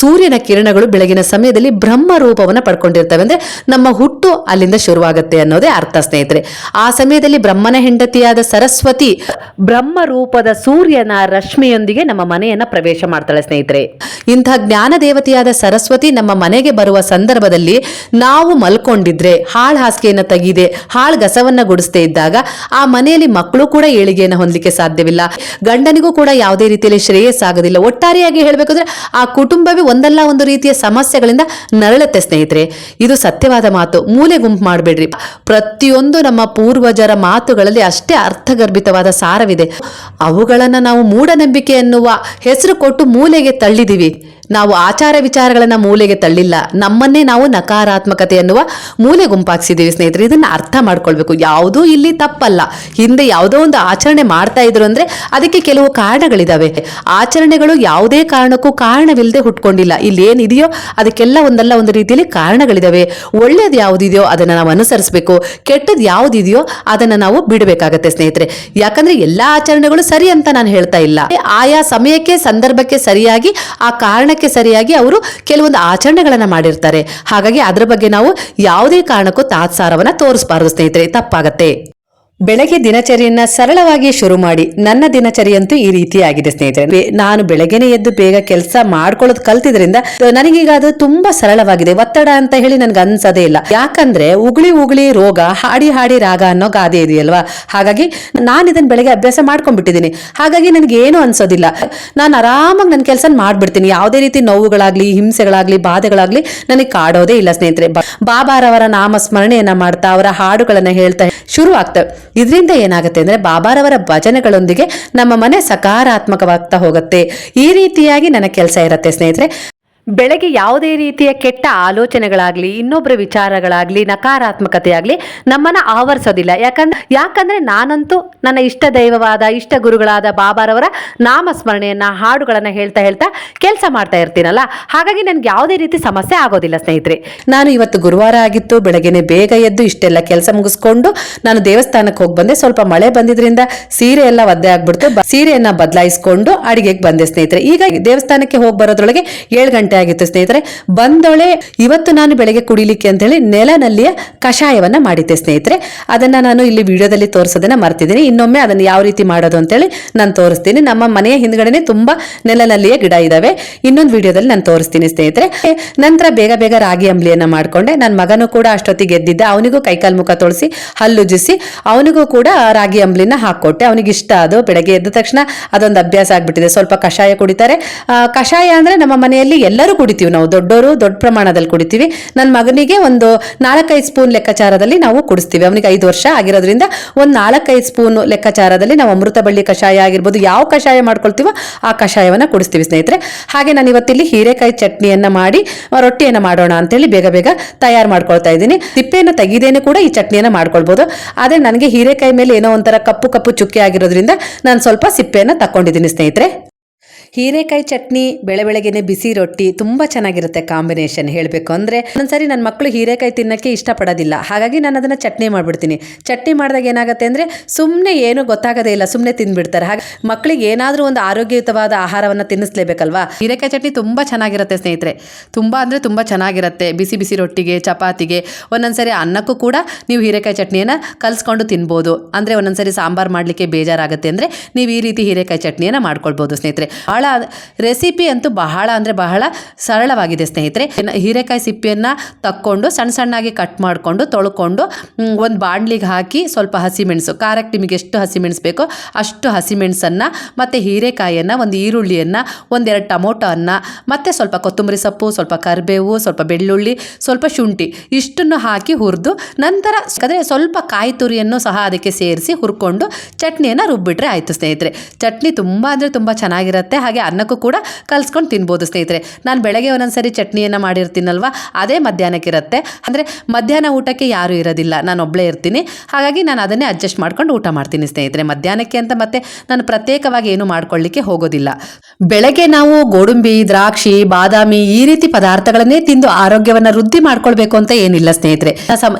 ಸೂರ್ಯನ ಕಿರಣಗಳು ಬೆಳಗಿನ ಸಮಯದಲ್ಲಿ ಬ್ರಹ್ಮ ರೂಪವನ್ನ ಪಡ್ಕೊಂಡಿರ್ತವೆ. ಅಂದ್ರೆ ನಮ್ಮ ಹುಟ್ಟು ಅಲ್ಲಿಂದ ಶುರುವಾಗುತ್ತೆ ಅನ್ನೋದೇ ಅರ್ಥ, ಸ್ನೇಹಿತರೆ. ಆ ಸಮಯದಲ್ಲಿ ಬ್ರಹ್ಮನ ಹೆಂಡತಿಯಾದ ಸರಸ್ವತಿ ಬ್ರಹ್ಮ ರೂಪದ ಸೂರ್ಯನ ರಶ್ಮಿಯೊಂದಿಗೆ ನಮ್ಮ ಮನೆಯನ್ನ ಪ್ರವೇಶ ಮಾಡ್ತಾಳೆ, ಸ್ನೇಹಿತರೆ. ಇಂಥ ಜ್ಞಾನ ದೇವತೆಯಾದ ಸರಸ್ವತಿ ನಮ್ಮ ಮನೆಗೆ ಬರುವ ಸಂದರ್ಭದಲ್ಲಿ ನಾವು ಮಲ್ಕೊಂಡಿದ್ರೆ, ಹಾಳ್ ಹಾಸಿಗೆಯನ್ನು ತೆಗಿದೆ ಹಾಳ್ ಗಸವನ್ನ ಗುಡಿಸ್ತೇ ಇದ್ದಾಗ ಆ ಮನೆಯಲ್ಲಿ ಮಕ್ಕಳು ಕೂಡ ಏಳಿಗೆಯನ್ನು ಹೊಂದಲಿಕ್ಕೆ ಸಾಧ್ಯವಿಲ್ಲ. ಗಂಡನಿಗೂ ಕೂಡ ಯಾವುದೇ ರೀತಿಯಲ್ಲಿ ಶ್ರೇಯಸ್ಸಾಗೋದಿಲ್ಲ. ಒಟ್ಟಾರೆಯಾಗಿ ಹೇಳಬೇಕಂದ್ರೆ ಆ ಕುಟುಂಬವೇ ಒಂದಲ್ಲ ಒಂದು ರೀತಿಯ ಸಮಸ್ಯೆಗಳಿಂದ ನರಳುತ್ತೆ ಸ್ನೇಹಿತರೆ, ಇದು ಸತ್ಯವಾದ ಮಾತು. ಮೂಲೆ ಗುಂಪು ಮಾಡಬೇಡ್ರಿ. ಪ್ರತಿಯೊಂದು ನಮ್ಮ ಪೂರ್ವಜರ ಮಾತುಗಳಲ್ಲಿ ಅಷ್ಟೇ ಅರ್ಥಗರ್ಭಿತವಾದ ಸಾರವಿದೆ. ಅವುಗಳನ್ನು ನಾವು ಮೂಢನಂಬಿಕೆ ಎನ್ನುವ ಹೆಸರು ಕೊಟ್ಟು ಮೂಲೆಗೆ ತಳ್ಳಿದೀವಿ. ನಾವು ಆಚಾರ ವಿಚಾರಗಳನ್ನು ಮೂಲೆಗೆ ತಳ್ಳಿಲ್ಲ. ನಮ್ಮನ್ನೇ ನಾವು ನಕಾರಾತ್ಮಕತೆ ಎನ್ನುವ ಮೂಲೆ ಗುಂಪಾಕ್ಸಿದ್ದೀವಿ ಸ್ನೇಹಿತರೆ. ಇದನ್ನು ಅರ್ಥ ಮಾಡ್ಕೊಳ್ಬೇಕು. ಯಾವುದೂ ಇಲ್ಲಿ ತಪ್ಪಲ್ಲ. ಹಿಂದೆ ಯಾವುದೋ ಒಂದು ಆಚರಣೆ ಮಾಡ್ತಾ ಇದ್ರು ಅಂದ್ರೆ ಅದಕ್ಕೆ ಕೆಲವು ಕಾರಣಗಳಿದಾವೆ. ಆಚರಣೆಗಳು ಯಾವುದೇ ಕಾರಣಕ್ಕೂ ಕಾರಣವಿಲ್ಲದೆ ಹುಟ್ಕೊಂಡಿಲ್ಲ. ಇಲ್ಲಿ ಏನಿದೆಯೋ ಅದಕ್ಕೆಲ್ಲ ಒಂದಲ್ಲ ಒಂದು ರೀತಿಯಲ್ಲಿ ಕಾರಣಗಳಿದಾವೆ. ಒಳ್ಳೇದು ಯಾವುದಿದೆಯೋ ಅದನ್ನ ನಾವು ಅನುಸರಿಸಬೇಕು. ಕೆಟ್ಟದ್ದು ಯಾವುದಿದೆಯೋ ಅದನ್ನ ನಾವು ಬಿಡಬೇಕಾಗತ್ತೆ ಸ್ನೇಹಿತರೆ. ಯಾಕಂದ್ರೆ ಎಲ್ಲಾ ಆಚರಣೆಗಳು ಸರಿ ಅಂತ ನಾನು ಹೇಳ್ತಾ ಇಲ್ಲ. ಆಯಾ ಸಮಯಕ್ಕೆ, ಸಂದರ್ಭಕ್ಕೆ ಸರಿಯಾಗಿ, ಆ ಕಾರಣಕ್ಕೆ ಸರಿಯಾಗಿ ಅವರು ಕೆಲವೊಂದು ಆಚರಣೆಗಳನ್ನ ಮಾಡಿರ್ತಾರೆ. ಹಾಗಾಗಿ ಅದ್ರ ಬಗ್ಗೆ ನಾವು ಯಾವುದೇ ಕಾರಣಕ್ಕೂ ತಾತ್ಸಾರವನ್ನ ತೋರಿಸಬಾರದು ಸ್ನೇಹಿತರೆ. ತಪ್ಪಾಗತ್ತೆ. ಬೆಳಗ್ಗೆ ದಿನಚರಿಯನ್ನ ಸರಳವಾಗಿ ಶುರು ಮಾಡಿ ನನ್ನ ದಿನಚರಿಯಂತೂ ಈ ರೀತಿಯಾಗಿದೆ ಸ್ನೇಹಿತರೆ. ನಾನು ಬೆಳಗ್ಗೆನೆ ಎದ್ದು ಬೇಗ ಕೆಲಸ ಮಾಡ್ಕೊಳ್ಳೋದು ಕಲ್ತಿದ್ರಿಂದ ನನಗೀಗ ಅದು ತುಂಬಾ ಸರಳವಾಗಿದೆ. ಒತ್ತಡ ಅಂತ ಹೇಳಿ ನನ್ಗೆ ಅನ್ಸೋದೇ ಇಲ್ಲ. ಯಾಕಂದ್ರೆ ಉಗುಳಿ ಉಗುಳಿ ರೋಗ, ಹಾಡಿ ಹಾಡಿ ರಾಗ ಅನ್ನೋ ಗಾದೆ ಇದೆಯಲ್ವಾ? ಹಾಗಾಗಿ ನಾನು ಇದನ್ನ ಬೆಳಗ್ಗೆ ಅಭ್ಯಾಸ ಮಾಡ್ಕೊಂಡ್ಬಿಟ್ಟಿದ್ದೀನಿ. ಹಾಗಾಗಿ ನನಗೆ ಏನು ಅನ್ಸೋದಿಲ್ಲ. ನಾನು ಆರಾಮಾಗಿ ನನ್ನ ಕೆಲಸ ಮಾಡ್ಬಿಡ್ತೀನಿ. ಯಾವುದೇ ರೀತಿ ನೋವುಗಳಾಗ್ಲಿ, ಹಿಂಸೆಗಳಾಗ್ಲಿ, ಬಾಧೆಗಳಾಗ್ಲಿ ನನಗೆ ಕಾಡೋದೇ ಇಲ್ಲ ಸ್ನೇಹಿತರೆ. ಬಾಬಾರವರ ನಾಮ ಸ್ಮರಣೆಯನ್ನ ಮಾಡ್ತಾ ಅವರ ಹಾಡುಗಳನ್ನ ಹೇಳ್ತಾ ಶುರು ಆಗ್ತವೆ ಇದರಿಂದ ಏನಾಗುತ್ತೆ ಅಂದ್ರೆ ಬಾಬಾರವರ ಭಜನೆಗಳೊಂದಿಗೆ ನಮ್ಮ ಮನೆ ಸಕಾರಾತ್ಮಕವಾಗ್ತಾ ಹೋಗುತ್ತೆ. ಈ ರೀತಿಯಾಗಿ ನನ್ನ ಕೆಲಸ ಇರುತ್ತೆ ಸ್ನೇಹಿತರೆ. ಬೆಳಗ್ಗೆ ಯಾವುದೇ ರೀತಿಯ ಕೆಟ್ಟ ಆಲೋಚನೆಗಳಾಗ್ಲಿ ಇನ್ನೊಬ್ಬರ ವಿಚಾರಗಳಾಗ್ಲಿ ನಕಾರಾತ್ಮಕತೆ ಆಗಲಿ ನಮ್ಮನ್ನ ಆವರಿಸೋದಿಲ್ಲ. ಯಾಕಂದ್ರೆ ಯಾಕಂದ್ರೆ ನಾನಂತೂ ನನ್ನ ಇಷ್ಟ ದೈವವಾದ, ಇಷ್ಟ ಗುರುಗಳಾದ ಬಾಬಾರವರ ನಾಮಸ್ಮರಣೆಯನ್ನು, ಹಾಡುಗಳನ್ನು ಹೇಳ್ತಾ ಹೇಳ್ತಾ ಕೆಲಸ ಮಾಡ್ತಾ ಇರ್ತೀನಲ್ಲ? ಹಾಗಾಗಿ ನನ್ಗೆ ಯಾವುದೇ ರೀತಿ ಸಮಸ್ಯೆ ಆಗೋದಿಲ್ಲ ಸ್ನೇಹಿತರೆ. ನಾನು ಇವತ್ತು ಗುರುವಾರ ಆಗಿತ್ತು, ಬೆಳಗ್ಗೆನೆ ಬೇಗ ಎದ್ದು ಇಷ್ಟೆಲ್ಲ ಕೆಲಸ ಮುಗಿಸ್ಕೊಂಡು ನಾನು ದೇವಸ್ಥಾನಕ್ಕೆ ಹೋಗಿ ಬಂದೆ. ಸ್ವಲ್ಪ ಮಳೆ ಬಂದಿದ್ರಿಂದ ಸೀರೆ ಎಲ್ಲ ಒದ್ದೆ ಆಗ್ಬಿಡ್ತು. ಸೀರೆಯನ್ನು ಬದಲಾಯಿಸ್ಕೊಂಡು ಅಡಿಗೆಗೆ ಬಂದೆ ಸ್ನೇಹಿತರೆ. ಈಗ ದೇವಸ್ಥಾನಕ್ಕೆ ಹೋಗಿ ಬರೋದ್ರೊಳಗೆ ಏಳು ಗಂಟೆ ಆಗಿತ್ತು ಸ್ನೇಹಿತರೆ. ಬಂದೊಳೆ ಇವತ್ತು ನಾನು ಬೆಳಗ್ಗೆ ಕುಡಿಲಿಕ್ಕೆ ಅಂತ ಹೇಳಿ ನೆಲನಲ್ಲಿಯ ಕಷಾಯವನ್ನ ಮಾಡಿದ್ದೆ ಸ್ನೇಹಿತರೆ. ಅದನ್ನ ನಾನು ಇಲ್ಲಿ ವಿಡಿಯೋದಲ್ಲಿ ತೋರಿಸೋದನ್ನ ಮರ್ತಿದ್ದೀನಿ. ಇನ್ನೊಮ್ಮೆ ಅದನ್ನ ಯಾವ ರೀತಿ ಮಾಡೋದು ಅಂತೇಳಿ ನಾನು ತೋರಿಸ್ತೀನಿ. ನಮ್ಮ ಮನೆಯ ಹಿಂದ್ಗಡೆನೆ ತುಂಬಾ ನೆಲನಲ್ಲಿಯೇ ಗಿಡ ಇದಾವೆ. ಇನ್ನೊಂದು ವಿಡಿಯೋದಲ್ಲಿ ನಾನು ತೋರಿಸ್ತೀನಿ ಸ್ನೇಹಿತರೆ. ನಂತರ ಬೇಗ ಬೇಗ ರಾಗಿ ಅಂಬ್ಲಿಯನ್ನ ಮಾಡ್ಕೊಂಡೆ. ನನ್ನ ಮಗನೂ ಕೂಡ ಅಷ್ಟೊತ್ತಿಗೆ ಎದ್ದಿದ್ದ ಅವನಿಗೂ ಕೈಕಾಲು ಮುಖ ತೊಳಸಿ ಹಲ್ಲುಜ್ಜಿಸಿ ಅವನಿಗೂ ಕೂಡ ರಾಗಿ ಅಂಬ್ಲಿನ ಹಾಕೊಟ್ಟೆ. ಅವನಿಗೆ ಇಷ್ಟ ಅದು. ಬೆಳಗ್ಗೆ ಎದ್ದ ತಕ್ಷಣ ಅದೊಂದು ಅಭ್ಯಾಸ ಆಗ್ಬಿಟ್ಟಿದೆ. ಸ್ವಲ್ಪ ಕಷಾಯ ಕುಡಿತಾರೆ. ಕಷಾಯ ಅಂದ್ರೆ ನಮ್ಮ ಮನೆಯಲ್ಲಿ ಎಲ್ಲರೂ ಕುಡಿತೀವಿ ನಾವು. ದೊಡ್ಡವರು ದೊಡ್ಡ ಪ್ರಮಾಣದಲ್ಲಿ ಕುಡಿತೀವಿ. ನನ್ನ ಮಗನಿಗೆ ಒಂದು ನಾಲ್ಕೈದು ಸ್ಪೂನ್ ಲೆಕ್ಕಾಚಾರದಲ್ಲಿ ನಾವು ಕುಡಿಸ್ತೀವಿ. ಅವನಿಗೆ ಐದು ವರ್ಷ ಆಗಿರೋದ್ರಿಂದ ಒಂದು ನಾಲ್ಕೈದು ಸ್ಪೂನ್ ಲೆಕ್ಕಾಚಾರದಲ್ಲಿ ನಾವು ಅಮೃತ ಬಳ್ಳಿ ಕಷಾಯ ಆಗಿರ್ಬೋದು, ಯಾವ ಕಷಾಯ ಮಾಡ್ಕೊಳ್ತೀವೋ ಆ ಕಷಾಯವನ್ನು ಕುಡಿಸ್ತೀವಿ ಸ್ನೇಹಿತರೆ. ಹಾಗೆ ನಾನು ಇವತ್ತಿಲ್ಲಿ ಹೀರೆಕಾಯಿ ಚಟ್ನಿಯನ್ನು ಮಾಡಿ ರೊಟ್ಟಿಯನ್ನು ಮಾಡೋಣ ಅಂತೇಳಿ ಬೇಗ ಬೇಗ ತಯಾರು ಮಾಡ್ಕೊಳ್ತಾ ಇದ್ದೀನಿ. ತಿಪ್ಪೆಯನ್ನು ತೆಗಿದೇನೆ ಕೂಡ ಈ ಚಟ್ನಿಯನ್ನು ಮಾಡ್ಕೊಳ್ಬೋದು. ಆದರೆ ನನಗೆ ಹೀರೆಕಾಯಿ ಮೇಲೆ ಏನೋ ಒಂಥರ ಕಪ್ಪು ಕಪ್ಪು ಚುಕ್ಕೆ ಆಗಿರೋದ್ರಿಂದ ನಾನು ಸ್ವಲ್ಪ ಸಿಪ್ಪೆಯನ್ನು ತಕ್ಕೊಂಡಿದ್ದೀನಿ ಸ್ನೇಹಿತರೆ. ಹೀರೆಕಾಯಿ ಚಟ್ನಿ, ಬೆಳೆ ಬೆಳಗ್ಗೆನೆ ಬಿಸಿ ರೊಟ್ಟಿ ತುಂಬ ಚೆನ್ನಾಗಿರುತ್ತೆ ಕಾಂಬಿನೇಷನ್. ಹೇಳಬೇಕು ಅಂದರೆ ಒಂದ್ಸರಿ ನನ್ನ ಮಕ್ಕಳು ಹೀರೆಕಾಯಿ ತಿನ್ನೋಕ್ಕೆ ಇಷ್ಟಪಡೋದಿಲ್ಲ. ಹಾಗಾಗಿ ನಾನು ಅದನ್ನು ಚಟ್ನಿ ಮಾಡಿಬಿಡ್ತೀನಿ. ಚಟ್ನಿ ಮಾಡಿದಾಗ ಏನಾಗುತ್ತೆ ಅಂದರೆ ಸುಮ್ಮನೆ ಏನು ಗೊತ್ತಾಗದೇ ಇಲ್ಲ ಸುಮ್ಮನೆ ತಿಂದ್ಬಿಡ್ತಾರೆ. ಹಾಗೆ ಮಕ್ಕಳಿಗೆ ಏನಾದರೂ ಒಂದು ಆರೋಗ್ಯಯುತವಾದ ಆಹಾರವನ್ನು ತಿನ್ನಿಸ್ಲೇಬೇಕಲ್ವಾ? ಹೀರೆಕಾಯಿ ಚಟ್ನಿ ತುಂಬ ಚೆನ್ನಾಗಿರುತ್ತೆ ಸ್ನೇಹಿತರೆ. ತುಂಬ ಅಂದರೆ ತುಂಬ ಚೆನ್ನಾಗಿರುತ್ತೆ. ಬಿಸಿ ಬಿಸಿ ರೊಟ್ಟಿಗೆ, ಚಪಾತಿಗೆ, ಒಂದೊಂದ್ಸರಿ ಅನ್ನಕ್ಕೂ ಕೂಡ ನೀವು ಹೀರೆಕಾಯಿ ಚಟ್ನಿಯನ್ನು ಕಲಿಸ್ಕೊಂಡು ತಿನ್ಬೋದು. ಅಂದರೆ ಒಂದೊಂದ್ಸರಿ ಸಾಂಬಾರು ಮಾಡಲಿಕ್ಕೆ ಬೇಜಾರಾಗುತ್ತೆ ಅಂದರೆ ನೀವು ಈ ರೀತಿ ಹೀರೆಕಾಯಿ ಚಟ್ನಿಯನ್ನು ಮಾಡ್ಕೊಳ್ಬೋದು ಸ್ನೇಹಿತರೆ. ಬಹಳ ರೆಸಿಪಿ ಅಂತೂ ಬಹಳ ಅಂದರೆ ಬಹಳ ಸರಳವಾಗಿದೆ ಸ್ನೇಹಿತರೆ. ಹೀರೆಕಾಯಿ ಸಿಪ್ಪೆಯನ್ನು ತಕ್ಕೊಂಡು ಸಣ್ಣ ಸಣ್ಣಾಗಿ ಕಟ್ ಮಾಡಿಕೊಂಡು ತೊಳ್ಕೊಂಡು ಒಂದು ಬಾಣಲಿಗೆ ಹಾಕಿ ಸ್ವಲ್ಪ ಹಸಿಮೆಣಸು ಖಾರಕ್ಕೆ ನಿಮಗೆ ಎಷ್ಟು ಹಸಿಮೆಣಸು ಬೇಕೋ ಅಷ್ಟು ಹಸಿಮೆಣಸನ್ನು ಮತ್ತು ಹೀರೆಕಾಯಿಯನ್ನು ಒಂದು ಈರುಳ್ಳಿಯನ್ನು ಒಂದೆರಡು ಟೊಮೊಟೊವನ್ನು ಮತ್ತು ಸ್ವಲ್ಪ ಕೊತ್ತಂಬರಿ ಸೊಪ್ಪು, ಸ್ವಲ್ಪ ಕರಿಬೇವು, ಸ್ವಲ್ಪ ಬೆಳ್ಳುಳ್ಳಿ, ಸ್ವಲ್ಪ ಶುಂಠಿ ಇಷ್ಟನ್ನು ಹಾಕಿ ಹುರಿದು ನಂತರ ಅಂದರೆ ಸ್ವಲ್ಪ ಕಾಯಿ ತುರಿಯನ್ನು ಸಹ ಅದಕ್ಕೆ ಸೇರಿಸಿ ಹುರ್ಕೊಂಡು ಚಟ್ನಿಯನ್ನು ರುಬ್ಬಿಟ್ರೆ ಆಯಿತು ಸ್ನೇಹಿತರೆ. ಚಟ್ನಿ ತುಂಬ ಅಂದರೆ ತುಂಬ ಚೆನ್ನಾಗಿರುತ್ತೆ. ಹಾಗೆ ಅನ್ನಕ್ಕೂ ಕೂಡ ಕಲ್ಸ್ಕೊಂಡು ತಿನ್ಬೋದು ಸ್ನೇಹಿತರೆ. ನಾನು ಬೆಳಗ್ಗೆ ಒಂದೊಂದ್ಸರಿ ಚಟ್ನಿಯನ್ನು ಮಾಡಿರ್ತೀನಲ್ವ? ಅದೇ ಮಧ್ಯಾಹ್ನಕ್ಕಿರುತ್ತೆ. ಅಂದರೆ ಮಧ್ಯಾಹ್ನ ಊಟಕ್ಕೆ ಯಾರೂ ಇರೋದಿಲ್ಲ. ನಾನು ಒಬ್ಬಳೇ ಇರ್ತೀನಿ. ಹಾಗಾಗಿ ನಾನು ಅದನ್ನೇ ಅಡ್ಜಸ್ಟ್ ಮಾಡ್ಕೊಂಡು ಊಟ ಮಾಡ್ತೀನಿ ಸ್ನೇಹಿತರೆ. ಮಧ್ಯಾಹ್ನಕ್ಕೆ ಅಂತ ಮತ್ತೆ ನಾನು ಪ್ರತ್ಯೇಕವಾಗಿ ಏನು ಮಾಡ್ಕೊಳ್ಳಿಕ್ಕೆ ಹೋಗೋದಿಲ್ಲ. ಬೆಳಗ್ಗೆ ನಾವು ಗೋಡಂಬಿ, ದ್ರಾಕ್ಷಿ, ಬಾದಾಮಿ ಈ ರೀತಿ ಪದಾರ್ಥಗಳನ್ನೇ ತಿಂದು ಆರೋಗ್ಯವನ್ನು ವೃದ್ಧಿ ಮಾಡ್ಕೊಳ್ಬೇಕು ಅಂತ ಏನಿಲ್ಲ ಸ್ನೇಹಿತರೆ.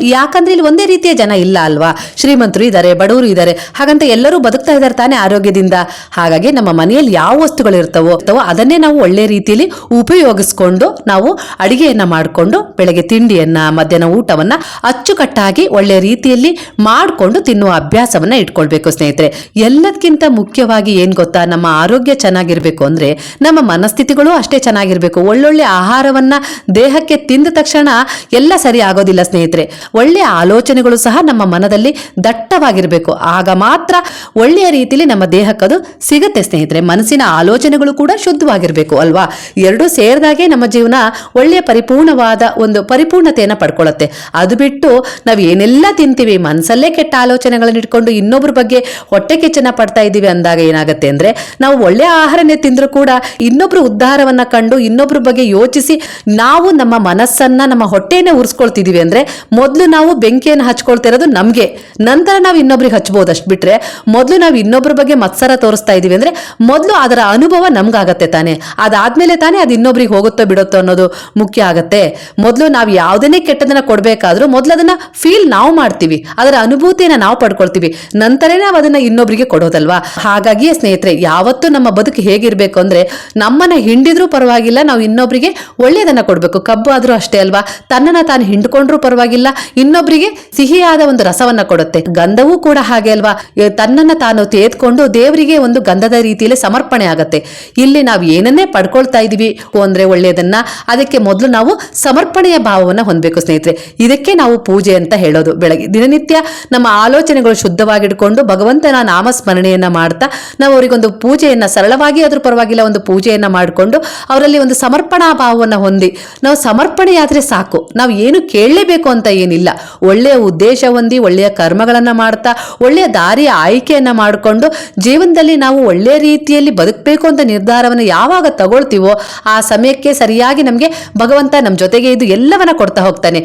ಯಾಕಂದ್ರೆ ಇಲ್ಲಿ ಒಂದೇ ರೀತಿಯ ಜನ ಇಲ್ಲ ಅಲ್ವಾ? ಶ್ರೀಮಂತರು ಇದ್ದಾರೆ ಬಡವರು ಇದ್ದಾರೆ ಹಾಗಂತ ಎಲ್ಲರೂ ಬದುಕ್ತಾ ಇದ್ದಾರೆ ತಾನೇ ಆರೋಗ್ಯದಿಂದ. ಹಾಗಾಗಿ ನಮ್ಮ ಮನೆಯಲ್ಲಿ ಯಾವ ವಸ್ತುಗಳು ಇರ್ತವೋ ಅಥವಾ ಅದನ್ನೇ ನಾವು ಒಳ್ಳೆ ರೀತಿಯಲ್ಲಿ ಉಪಯೋಗಿಸ್ಕೊಂಡು ನಾವು ಅಡಿಗೆಯನ್ನ ಮಾಡಿಕೊಂಡು ಬೆಳಗ್ಗೆ ತಿಂಡಿಯನ್ನ, ಮಧ್ಯಾಹ್ನ ಊಟವನ್ನ ಅಚ್ಚುಕಟ್ಟಾಗಿ ಒಳ್ಳೆ ರೀತಿಯಲ್ಲಿ ಮಾಡಿಕೊಂಡು ತಿನ್ನುವ ಅಭ್ಯಾಸವನ್ನ ಇಟ್ಕೊಳ್ಬೇಕು ಸ್ನೇಹಿತರೆ. ಎಲ್ಲದಕ್ಕಿಂತ ಮುಖ್ಯವಾಗಿ ಏನ್ ಗೊತ್ತಾ? ನಮ್ಮ ಆರೋಗ್ಯ ಚೆನ್ನಾಗಿರ್ಬೇಕು ಅಂದ್ರೆ ನಮ್ಮ ಮನಸ್ಥಿತಿಗಳು ಅಷ್ಟೇ ಚೆನ್ನಾಗಿರ್ಬೇಕು. ಒಳ್ಳೊಳ್ಳೆ ಆಹಾರವನ್ನ ದೇಹಕ್ಕೆ ತಿಂದ ತಕ್ಷಣ ಎಲ್ಲ ಸರಿ ಆಗೋದಿಲ್ಲ ಸ್ನೇಹಿತರೆ. ಒಳ್ಳೆ ಆಲೋಚನೆಗಳು ಸಹ ನಮ್ಮ ಮನದಲ್ಲಿ ದಟ್ಟವಾಗಿರ್ಬೇಕು. ಆಗ ಮಾತ್ರ ಒಳ್ಳೆಯ ರೀತಿಯಲ್ಲಿ ನಮ್ಮ ದೇಹಕ್ಕದು ಸಿಗುತ್ತೆ ಸ್ನೇಹಿತರೆ. ಮನಸ್ಸಿನ ಆಲೋಚನೆಗಳು ಕೂಡ ಶುದ್ಧವಾಗಿರಬೇಕು, ಅಲ್ವಾ? ಎರಡೂ ಸೇರಿದಾಗೆ ನಮ್ಮ ಜೀವನ ಒಳ್ಳೆಯ ಪರಿಪೂರ್ಣವಾದ ಒಂದು ಪರಿಪೂರ್ಣತೆಯನ್ನು ಪಡ್ಕೊಳ್ಳುತ್ತೆ ಅದು ಬಿಟ್ಟು ನಾವು ಏನೆಲ್ಲ ತಿಂತೀವಿ ಮನಸ್ಸಲ್ಲೇ ಕೆಟ್ಟ ಆಲೋಚನೆಗಳನ್ನು ಇಟ್ಕೊಂಡು ಇನ್ನೊಬ್ಬರ ಬಗ್ಗೆ ಹೊಟ್ಟೆ ಕಿಚ್ಚನ ಪಡ್ತಾ ಇದ್ದೀವಿ ಅಂದಾಗ ಏನಾಗುತ್ತೆ ಅಂದ್ರೆ, ನಾವು ಒಳ್ಳೆಯ ಆಹಾರನೇ ತಿಂದ್ರೂ ಕೂಡ ಇನ್ನೊಬ್ಬರು ಉದ್ಧಾರವನ್ನು ಕಂಡು ಇನ್ನೊಬ್ಬರ ಬಗ್ಗೆ ಯೋಚಿಸಿ ನಾವು ನಮ್ಮ ಮನಸ್ಸನ್ನ, ನಮ್ಮ ಹೊಟ್ಟೆಯನ್ನೇ ಉರ್ಸ್ಕೊಳ್ತಿದೀವಿ ಅಂದ್ರೆ ಮೊದಲು ನಾವು ಬೆಂಕಿಯನ್ನು ಹಚ್ಕೊಳ್ತಿರೋದು ನಮ್ಗೆ. ನಂತರ ನಾವು ಇನ್ನೊಬ್ರಿಗೆ ಹಚ್ಬೋದು ಅಷ್ಟು ಬಿಟ್ರೆ ಮೊದಲು ನಾವು ಇನ್ನೊಬ್ಬರ ಬಗ್ಗೆ ಮತ್ಸರ ತೋರಿಸ್ತಾ ಇದೀವಿ ಅಂದ್ರೆ ಮೊದಲು ಅದರ ಅನುಭವ ನಮ್ಗಾಗತ್ತೆ ತಾನೆ. ಅದಾದ್ಮೇಲೆ ತಾನೇ ಅದು ಇನ್ನೊಬ್ರಿಗೆ ಹೋಗುತ್ತೋ ಬಿಡುತ್ತೋ ಅನ್ನೋದು ಮುಖ್ಯ ಆಗತ್ತೆ. ಮೊದಲು ನಾವು ಯಾವುದನ್ನೇ ಕೆಟ್ಟದನ್ನ ಕೊಡ್ಬೇಕಾದ್ರೂ ಮೊದಲು ಅದನ್ನ ಫೀಲ್ ನಾವು ಮಾಡ್ತೀವಿ. ಅದರ ಅನುಭೂತಿಯನ್ನ ನಾವು ಪಡ್ಕೊಳ್ತೀವಿ. ನಂತರನೇ ನಾವು ಅದನ್ನ ಇನ್ನೊಬ್ರಿಗೆ ಕೊಡೋದಲ್ವಾ? ಹಾಗಾಗಿಯೇ ಸ್ನೇಹಿತರೆ, ಯಾವತ್ತೂ ನಮ್ಮ ಬದುಕು ಹೇಗಿರ್ಬೇಕು ಅಂದ್ರೆ ನಮ್ಮನ್ನ ಹಿಂಡಿದ್ರೂ ಪರವಾಗಿಲ್ಲ, ನಾವು ಇನ್ನೊಬ್ರಿಗೆ ಒಳ್ಳೆಯದನ್ನ ಕೊಡಬೇಕು. ಕಬ್ಬು ಆದ್ರೂ ಅಷ್ಟೇ ಅಲ್ವಾ? ತನ್ನನ್ನ ತಾನು ಹಿಂಡ್ಕೊಂಡ್ರೂ ಪರವಾಗಿಲ್ಲ, ಇನ್ನೊಬ್ರಿಗೆ ಸಿಹಿಯಾದ ಒಂದು ರಸವನ್ನ ಕೊಡುತ್ತೆ. ಗಂಧವೂ ಕೂಡ ಹಾಗೆ ಅಲ್ವಾ? ತನ್ನನ್ನ ತಾನು ತೇದ್ಕೊಂಡು ದೇವರಿಗೆ ಒಂದು ಗಂಧದ ರೀತಿಯಲ್ಲಿ ಸಮರ್ಪಣೆ ಆಗತ್ತೆ. ಇಲ್ಲಿ ನಾವು ಏನನ್ನೇ ಪಡ್ಕೊಳ್ತಾ ಇದೀವಿ? ಅಂದ್ರೆ ಒಳ್ಳೆಯದನ್ನ ಅದಕ್ಕೆ ಮೊದಲು ನಾವು ಸಮರ್ಪಣೆಯ ಭಾವವನ್ನ ಹೊಂದಬೇಕು ಸ್ನೇಹಿತರೆ. ಇದಕ್ಕೆ ನಾವು ಪೂಜೆ ಅಂತ ಹೇಳೋದು. ಬೆಳಗ್ಗೆ ದಿನನಿತ್ಯ ನಮ್ಮ ಆಲೋಚನೆಗಳು ಶುದ್ಧವಾಗಿಟ್ಕೊಂಡು ಭಗವಂತನ ನಾಮಸ್ಮರಣೆಯನ್ನ ಮಾಡ್ತಾ ನಾವು ಅವರಿಗೊಂದು ಪೂಜೆಯನ್ನ, ಸರಳವಾಗಿ ಅದ್ರ ಪರವಾಗಿಲ್ಲ, ಒಂದು ಪೂಜೆಯನ್ನ ಮಾಡಿಕೊಂಡು ಅವರಲ್ಲಿ ಒಂದು ಸಮರ್ಪಣಾ ಭಾವವನ್ನು ಹೊಂದಿ. ನಾವು ಸಮರ್ಪಣೆಯಾದ್ರೆ ಸಾಕು. ನಾವು ಏನು ಕೇಳಲೇಬೇಕು ಅಂತ ಏನಿಲ್ಲ. ಒಳ್ಳೆಯ ಉದ್ದೇಶ ಹೊಂದಿ, ಒಳ್ಳೆಯ ಕರ್ಮಗಳನ್ನ ಮಾಡ್ತಾ, ಒಳ್ಳೆಯ ದಾರಿಯ ಆಯ್ಕೆಯನ್ನ ಮಾಡಿಕೊಂಡು ಜೀವನದಲ್ಲಿ ನಾವು ಒಳ್ಳೆಯ ರೀತಿಯಲ್ಲಿ ಬದುಕಬೇಕು ಅಂತ ನಿರ್ಧಾರವನ್ನು ಯಾವಾಗ ತಗೊಳ್ತೀವೋ ಆ ಸಮಯಕ್ಕೆ ಸರಿಯಾಗಿ ನಮಗೆ ಭಗವಂತ ನಮ್ಮ ಜೊತೆಗೆ ಇದು ಎಲ್ಲವನ್ನ ಕೊಡ್ತಾ ಹೋಗ್ತಾನೆ.